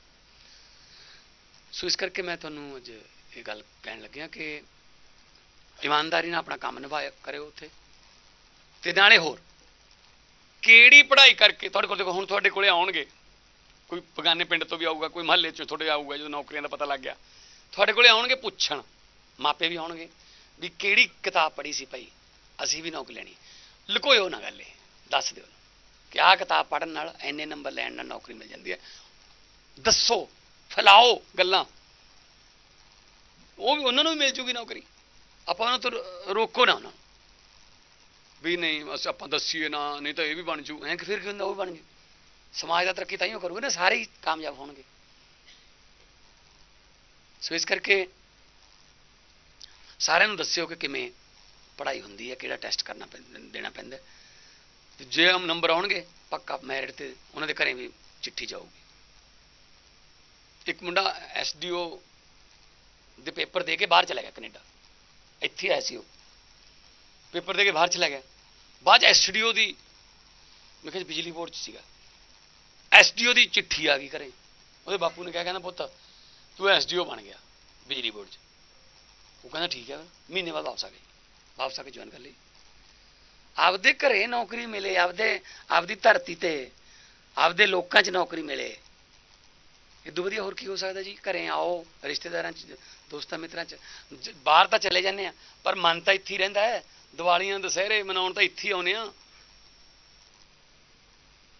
ਸੋ ਇਸ ਕਰਕੇ ਮੈਂ ਤੁਹਾਨੂੰ ਅੱਜ ਇਹ ਗੱਲ ਕਹਿਣ ਲੱਗਿਆ ਕਿ ਇਮਾਨਦਾਰੀ ਨਾਲ ਆਪਣਾ ਕੰਮ ਨਿਭਾਇਆ ਕਰਿਓ ਉੱਥੇ। ਤੇ ਨਾਲੇ ਹੋਰ, ਕਿਹੜੀ ਪੜ੍ਹਾਈ ਕਰਕੇ ਤੁਹਾਡੇ ਕੋਲ ਦੇਖੋ, ਹੁਣ ਤੁਹਾਡੇ ਕੋਲੇ ਆਉਣਗੇ। ਕੋਈ ਬਗਾਨੇ ਪਿੰਡ ਤੋਂ ਵੀ ਆਊਗਾ, ਕੋਈ ਮਹੱਲੇ ਚੋਂ ਤੁਹਾਡੇ ਆਊਗਾ, ਜਦੋਂ ਨੌਕਰੀਆਂ ਦਾ ਪਤਾ ਲੱਗ ਗਿਆ। ਤੁਹਾਡੇ ਕੋਲੇ ਆਉਣਗੇ ਪੁੱਛਣ। ਮਾਪੇ ਵੀ ਆਉਣਗੇ ਵੀ ਕਿਹੜੀ ਕਿਤਾਬ ਪੜ੍ਹੀ ਸੀ ਭਾਈ? ਅਸੀਂ ਵੀ ਨੌਕਰੀ ਲੈਣੀ। ਲੁਕੋਇਓ ਨਾ ਗੱਲ ਇਹ, ਦੱਸ ਦਿਓ। ਕਿ ਆਹ ਕਿਤਾਬ ਪੜ੍ਹਨ ਨਾਲ ਐਨੇ ਨੰਬਰ ਲੈਣ ਨਾਲ ਨੌਕਰੀ ਮਿਲ ਜਾਂਦੀ ਹੈ। ਦੱਸੋ, ਫੈਲਾਓ ਗੱਲਾਂ। ਉਹ ਵੀ ਉਹਨਾਂ ਨੂੰ ਵੀ ਮਿਲ ਜੂਗੀ ਨੌਕਰੀ। ਆਪਾਂ ਉਹਨਾਂ ਤੋਂ ਰੋ- ਰੋਕੋ ਨਾ ਉਹਨਾਂ ਨੂੰ। ਵੀ ਨਹੀਂ ਬਸ ਆਪਾਂ ਦੱਸੀਏ ਨਾ, ਨਹੀਂ ਤਾਂ ਇਹ ਵੀ ਬਣ ਜੂ। ਐਂ ਕਿ ਫਿਰ ਕੀ ਹੁੰਦਾ, ਉਹ ਵੀ ਬਣ ਜੂ ਸਮਾਜ ਦਾ ਤਰੱਕੀ ਤਾਂ ਹੀ ਕਰੂਗੇ ਨਾ, ਸਾਰੇ ਹੀ ਕਾਮਯਾਬ ਹੋਣਗੇ। ਸੋ ਇਸ ਕਰਕੇ ਸਾਰਿਆਂ ਨੂੰ ਦੱਸਿਓ ਕਿ ਕਿਵੇਂ ਪੜ੍ਹਾਈ ਹੁੰਦੀ ਹੈ, ਕਿਹੜਾ ਟੈਸਟ ਕਰਨਾ ਪੈਂਦਾ ਦੇਣਾ ਪੈਂਦਾ ਜੇ ਹਮ ਨੰਬਰ ਆਉਣਗੇ, ਪੱਕਾ ਮੈਰਿਟ ਤੇ ਉਹਨਾਂ ਦੇ ਘਰੇ ਵੀ ਚਿੱਠੀ ਜਾਊਗੀ। ਇੱਕ ਮੁੰਡਾ ਐਸਡੀਓ ਦੇ ਪੇਪਰ ਦੇ ਕੇ ਬਾਹਰ ਚਲਾ ਗਿਆ ਕੈਨੇਡਾ। ਇੱਥੇ ਆਇਆ ਸੀ ਉਹ। ਪੇਪਰ ਦੇ ਕੇ ਬਾਹਰ ਚਲਾ ਗਿਆ। ਬਾਅਦ ਐਸਡੀਓ ਦੀ, ਮੈਂ ਕਿਹਾ ਬਿਜਲੀ ਬੋਰਡ ਚ ਸੀਗਾ। ਐਸਡੀਓ ਦੀ ਚਿੱਠੀ ਆ ਗਈ ਘਰੇ। ਉਹਦੇ ਬਾਪੂ ਨੇ ਕਿਹਾ, ਕਹਿੰਦਾ, ਪੁੱਤ, ਤੂੰ ਐਸਡੀਓ ਬਣ ਗਿਆ ਬਿਜਲੀ ਬੋਰਡ ਚ। ਉਹ ਕਹਿੰਦਾ, ਠੀਕ ਹੈ ਮਹੀਨੇ ਬਾਅਦ ਵਾਪਸ ਆ ਗਈ। ਵਾਪਸ ਆ ਕੇ ਜੁਆਇਨ ਕਰ ਲਈ। ਆਪਦੇ ਘਰੇ ਨੌਕਰੀ ਮਿਲੇ, ਆਪਦੇ, ਆਪਦੀ ਧਰਤੀ ਤੇ, ਆਪਦੇ ਲੋਕਾਂ 'ਚ ਨੌਕਰੀ ਮਿਲੇ। ਇਦੋਂ ਵਧੀਆ ਹੋਰ ਕੀ ਹੋ ਸਕਦਾ ਜੀ? ਘਰੇ ਆਓ, ਰਿਸ਼ਤੇਦਾਰਾਂ 'ਚ, ਦੋਸਤਾਂ ਮਿੱਤਰਾਂ 'ਚ। ਬਾਹਰ ਤਾਂ ਚਲੇ ਜਾਂਦੇ ਆ, ਪਰ ਮਨ ਤਾਂ ਇੱਥੇ ਹੀ ਰਹਿੰਦਾ ਹੈ। ਦੀਵਾਲੀਆਂ, ਦੁਸਹਿਰੇ ਮਨਾਉਣ ਤਾਂ ਇੱਥੇ ਹੀ ਆਉਨੇ ਆ।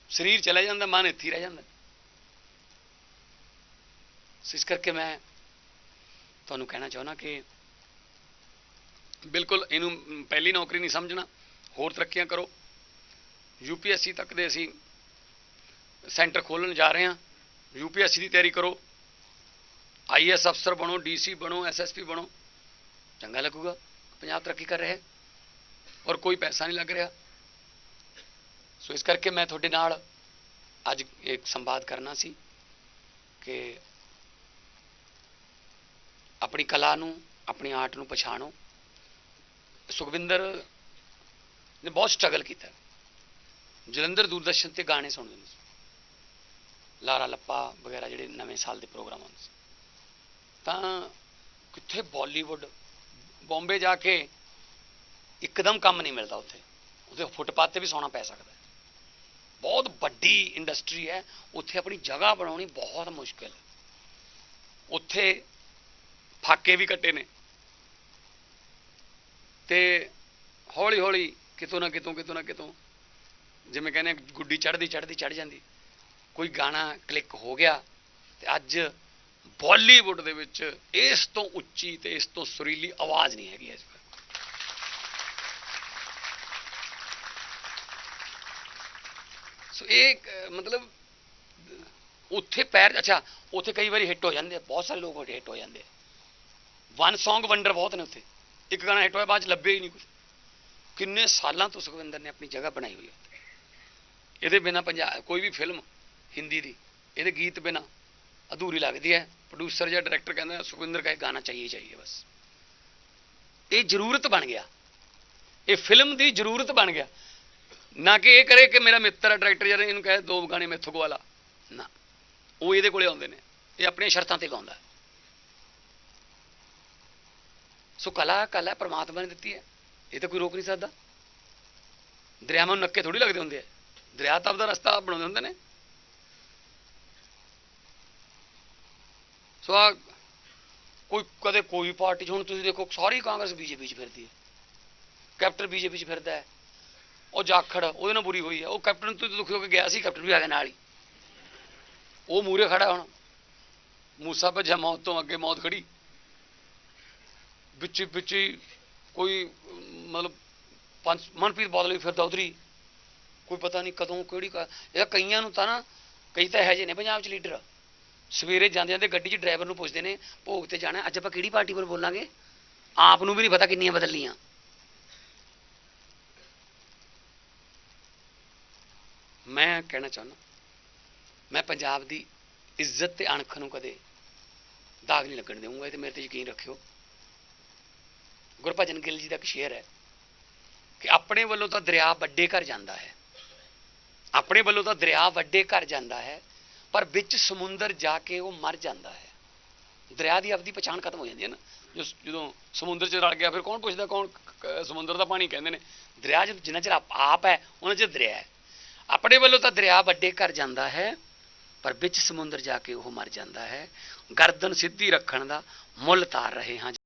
ਸਰੀਰ ਚਲਾ ਜਾਂਦਾ, ਮਨ ਇੱਥੇ ਰਹਿ ਜਾਂਦਾ। ਇਸ ਕਰਕੇ ਮੈਂ ਤੁਹਾਨੂੰ ਕਹਿਣਾ ਚਾਹੁੰਦਾ ਕਿ ਬਿਲਕੁਲ ਇਹਨੂੰ ਪਹਿਲੀ ਨੌਕਰੀ ਨਹੀਂ ਸਮਝਣਾ, ਹੋਰ ਤਰੱਕੀਆਂ ਕਰੋ। ਯੂਪੀਐਸਸੀ ਤੱਕ ਦੇ ਅਸੀਂ ਸੈਂਟਰ ਖੋਲਣ ਜਾ ਰਹੇ ਹਾਂ। ਯੂਪੀਐਸਸੀ ਦੀ ਤਿਆਰੀ ਕਰੋ। ਆਈਐਸ ਅਫਸਰ ਬਣੋ ਡੀਸੀ ਬਣੋ ਐਸਐਸਪੀ ਬਣੋ। ਚੰਗਾ ਲੱਗੂਗਾ ਪੰਜਾਬ ਤਰੱਕੀ ਕਰ ਰਿਹਾ। ਹੈ ਔਰ ਕੋਈ ਪੈਸਾ ਨਹੀਂ ਲੱਗ ਰਿਹਾ। ਸੋ ਇਸ ਕਰਕੇ ਮੈਂ ਤੁਹਾਡੇ ਨਾਲ ਅੱਜ ਇੱਕ ਸੰਵਾਦ ਕਰਨਾ ਸੀ ਕਿ ਆਪਣੀ ਕਲਾ ਨੂੰ, ਆਪਣੀ ਆਰਟ ਨੂੰ ਪਛਾਣੋ। ਸੁਖਵਿੰਦਰ ਨੇ ਬਹੁਤ ਸਟਰਗਲ ਕੀਤਾ। ਜਲੰਧਰ ਦੂਰਦਰਸ਼ਨ ਤੇ ਗਾਣੇ ਸੁਣਦੇ ਹੁੰਦੇ ਸੀ। ਲਾਰਾ ਲੱਪਾ ਵਗੈਰਾ ਜਿਹੜੇ ਨਵੇਂ ਸਾਲ ਦੇ ਪ੍ਰੋਗਰਾਮ ਹੁੰਦੇ ਸੀ। ਤਾਂ ਕਿੱਥੇ ਬਾਲੀਵੁੱਡ, ਬੰਬੇ ਜਾ ਕੇ ਇੱਕਦਮ ਕੰਮ ਨਹੀਂ ਮਿਲਦਾ ਉੱਥੇ। ਉੱਥੇ ਫੁੱਟਪਾਥ ਤੇ ਵੀ ਸੌਣਾ ਪੈ ਸਕਦਾ। ਬਹੁਤ ਵੱਡੀ ਇੰਡਸਟਰੀ ਹੈ, ਉੱਥੇ ਆਪਣੀ ਜਗ੍ਹਾ ਬਣਾਉਣੀ ਬਹੁਤ ਮੁਸ਼ਕਿਲ ਹੈ। ਉੱਥੇ ਫਾਕੇ ਵੀ ਕੱਟੇ ਨੇ। ਤੇ ਹੌਲੀ ਹੌਲੀ ਕਿਤੋਂ ਨਾ ਕਿਤੋਂ ਕਿਤੋਂ ਨਾ ਕਿਤੋਂ, ਜਿਵੇਂ ਕਹਿੰਦੇ ਗੁੱਡੀ ਚੜਦੀ ਚੜਦੀ ਚੜ ਜਾਂਦੀ। ਕੋਈ ਗਾਣਾ ਕਲਿੱਕ ਹੋ ਗਿਆ ਤੇ ਅੱਜ ਬਾਲੀਵੁੱਡ ਦੇ ਵਿੱਚ ਇਸ ਤੋਂ ਉੱਚੀ ਤੇ ਇਸ ਤੋਂ ਸੁਰੀਲੀ ਆਵਾਜ਼ ਨਹੀਂ ਹੈਗੀ ਇਸ ਸੋ ਇਹ ਮਤਲਬ, ਉੱਥੇ ਪੈਰ, ਅੱਛਾ, ਉੱਥੇ ਕਈ ਵਾਰੀ ਹਿੱਟ ਹੋ ਜਾਂਦੇ ਆ, ਬਹੁਤ ਸਾਰੇ ਲੋਕ ਹਿੱਟ ਹੋ ਜਾਂਦੇ ਆ। ਵਨ Song ਵੰਡਰ ਬਹੁਤ ਨੇ ਉੱਥੇ। ਇੱਕ ਗਾਣਾ ਹਿੱਟ ਹੋਇਆ, ਬਾਅਦ ਚ ਲੱਭੇ ਹੀ ਨਹੀਂ ਕੁਝ ਕਿੰਨੇ ਸਾਲਾਂ ਤੋਂ ਸੁਖਵਿੰਦਰ ਨੇ ਆਪਣੀ ਜਗ੍ਹਾ ਬਣਾਈ ਹੋਈ ਹੈ ਇਹਦੇ ਬਿਨਾ ਪੰਜਾਬ ਕੋਈ ਵੀ ਫਿਲਮ ਹਿੰਦੀ ਦੀ, ਇਹਦੇ ਗੀਤ ਬਿਨਾ ਅਧੂਰੀ ਲੱਗਦੀ ਹੈ। ਪ੍ਰੋਡਿਊਸਰ ਜਾਂ ਡਾਇਰੈਕਟਰ ਕਹਿੰਦਾ ਸੁਖਵਿੰਦਰ ਦਾ ਇਹ ਗਾਣਾ ਚਾਹੀਏ ਚਾਹੀਏ, ਬਸ। ਇਹ ਜ਼ਰੂਰਤ ਬਣ ਗਿਆ। ਇਹ ਫਿਲਮ ਦੀ ਜ਼ਰੂਰਤ ਬਣ ਗਿਆ। ਨਾ ਕਿ ਇਹ ਕਰੇ ਕਿ ਮੇਰਾ ਮਿੱਤਰ ਹੈ, ਡਾਇਰੈਕਟਰ ਯਾਰ, ਇਹਨੂੰ ਕਹੇ, ਦੋ ਗਾਣੇ ਮੈਥੋਂ ਗਵਾਲਾ ਨਾ। ਉਹ ਇਹਦੇ ਕੋਲੇ ਆਉਂਦੇ ਨੇ। ਇਹ ਆਪਣੀਆਂ ਸ਼ਰਤਾਂ ਤੇ ਗਾਉਂਦਾ ਸੋ ਕਲਾ ਕਲਾ ਪ੍ਰਮਾਤਮਾ ਨੇ ਦਿੱਤੀ ਹੈ। ਇਹ ਤਾਂ ਕੋਈ ਰੋਕ ਨਹੀਂ ਸਕਦਾ। ਦਰਿਆਵਾਂ ਨੂੰ ਨੱਕੇ ਥੋੜੀ ਲੱਗਦੇ ਹੁੰਦੇ ਆ। ਦਰਿਆ ਤਾਂ ਆਪਦਾ ਰਸਤਾ ਬਣਾਉਂਦੇ ਹੁੰਦੇ ਨੇ। ਸੋ ਆ ਕੋਈ ਕਦੇ ਕੋਈ ਪਾਰਟੀ 'ਚ ਹੁਣ ਤੁਸੀਂ ਦੇਖੋ, ਸਾਰੀ ਕਾਂਗਰਸ ਬੀਜੇਪੀ 'ਚ ਫਿਰਦੀ ਹੈ। ਕੈਪਟਨ ਬੀਜੇਪੀ 'ਚ ਫਿਰਦਾ ਹੈ। ਉਹ ਜਾਖੜ, ਉਹਦੇ ਨਾਲ ਬੁਰੀ ਹੋਈ ਹੈ ਉਹ ਕੈਪਟਨ ਤੋਂ ਦੁਖੀ ਹੋ ਕੇ ਗਿਆ ਸੀ, ਕੈਪਟਨ ਵੀ ਆ ਗਿਆ ਨਾਲ ਹੀ। ਉਹ ਮੂਰੇ ਖੜਾ ਹੁਣ। ਮੂਸਾ ਭੱਜਿਆ, ਮੌਤ ਤੋਂ ਅੱਗੇ ਮੌਤ ਖੜੀ। ਵਿੱਚ ਵਿੱਚ ਹੀ ਕੋਈ, ਮਤਲਬ ਪੰਜ, ਮਨਪ੍ਰੀਤ ਬਾਦਲ ਵੀ ਫਿਰਦਾ ਉਧਰੀ ਕੋਈ ਪਤਾ ਨਹੀਂ ਕਦੋਂ, ਕਿਹੜੀ ਕਾ- ਇਹ ਕਈਆਂ ਨੂੰ ਤਾਂ ਨਾ, ਕਈ ਤਾਂ ਇਹੋ ਜਿਹੇ ਨੇ ਪੰਜਾਬ 'ਚ ਲੀਡਰ। ਸਵੇਰੇ ਜਾਂਦੇ ਜਾਂਦੇ ਗੱਡੀ 'ਚ ਡਰਾਈਵਰ ਨੂੰ ਪੁੱਛਦੇ ਨੇ, ਭੋਗ ਤੇ ਜਾਣਾ, ਅੱਜ ਆਪਾਂ ਕਿਹੜੀ ਪਾਰਟੀ ਪਰ ਬੋਲਾਂਗੇ? ਆਪ ਨੂੰ ਵੀ ਨਹੀਂ ਪਤਾ ਕਿੰਨੀਆਂ ਬਦਲ ਲੀਆਂ ਮੈਂ ਕਹਿਣਾ ਚਾਹੁੰਦਾ, ਮੈਂ ਪੰਜਾਬ ਦੀ ਇੱਜ਼ਤ ਤੇ ਅਣਖ ਨੂੰ ਕਦੇ ਦਾਗ ਨਹੀਂ ਲੱਗਣ ਦੇਵਾਂਗਾ ਇਹ ਤੇ ਮੇਰੇ ਤੇ ਯਕੀਨ ਰੱਖਿਓ। ਗੁਰਭਜਨ ਗਿੱਲ ਜੀ ਦਾ ਇੱਕ ਸ਼ੇਅਰ ਹੈ ਕਿ ਆਪਣੇ ਵੱਲੋਂ ਤਾਂ ਦਰਿਆ ਵੱਡੇ ਘਰ ਜਾਂਦਾ ਹੈ। ਆਪਣੇ ਵੱਲੋਂ ਤਾਂ ਦਰਿਆ ਵੱਡੇ ਘਰ ਜਾਂਦਾ ਹੈ, ਪਰ ਵਿੱਚ ਸਮੁੰਦਰ ਜਾ ਕੇ ਉਹ ਮਰ ਜਾਂਦਾ ਹੈ। ਦਰਿਆ ਦੀ ਆਪਦੀ ਪਛਾਣ ਖਤਮ ਹੋ ਜਾਂਦੀ ਹੈ ਨਾ। ਜੋ- ਜਦੋਂ ਸਮੁੰਦਰ 'ਚ ਰਲ ਗਿਆ, ਫਿਰ ਕੌਣ ਪੁੱਛਦਾ ਕੌਣ ਸਮੁੰਦਰ ਦਾ ਪਾਣੀ ਕਹਿੰਦੇ ਨੇ। ਦਰਿਆ ਜਦ, ਜਿੰਨਾ ਚਿਰ ਆਪ ਹੈ, ਉਹਨਾਂ 'ਚ ਦਰਿਆ ਹੈ। ਆਪਣੇ ਵੱਲੋਂ ਤਾਂ ਦਰਿਆ ਵੱਡੇ ਘਰ ਜਾਂਦਾ ਹੈ, ਪਰ ਵਿੱਚ ਸਮੁੰਦਰ ਜਾ ਕੇ ਉਹ ਮਰ ਜਾਂਦਾ ਹੈ। ਗਰਦਨ ਸਿੱਧੀ ਰੱਖਣ ਦਾ ਮੁੱਲ ਤਾਰ ਰਹੇ ਹਾਂ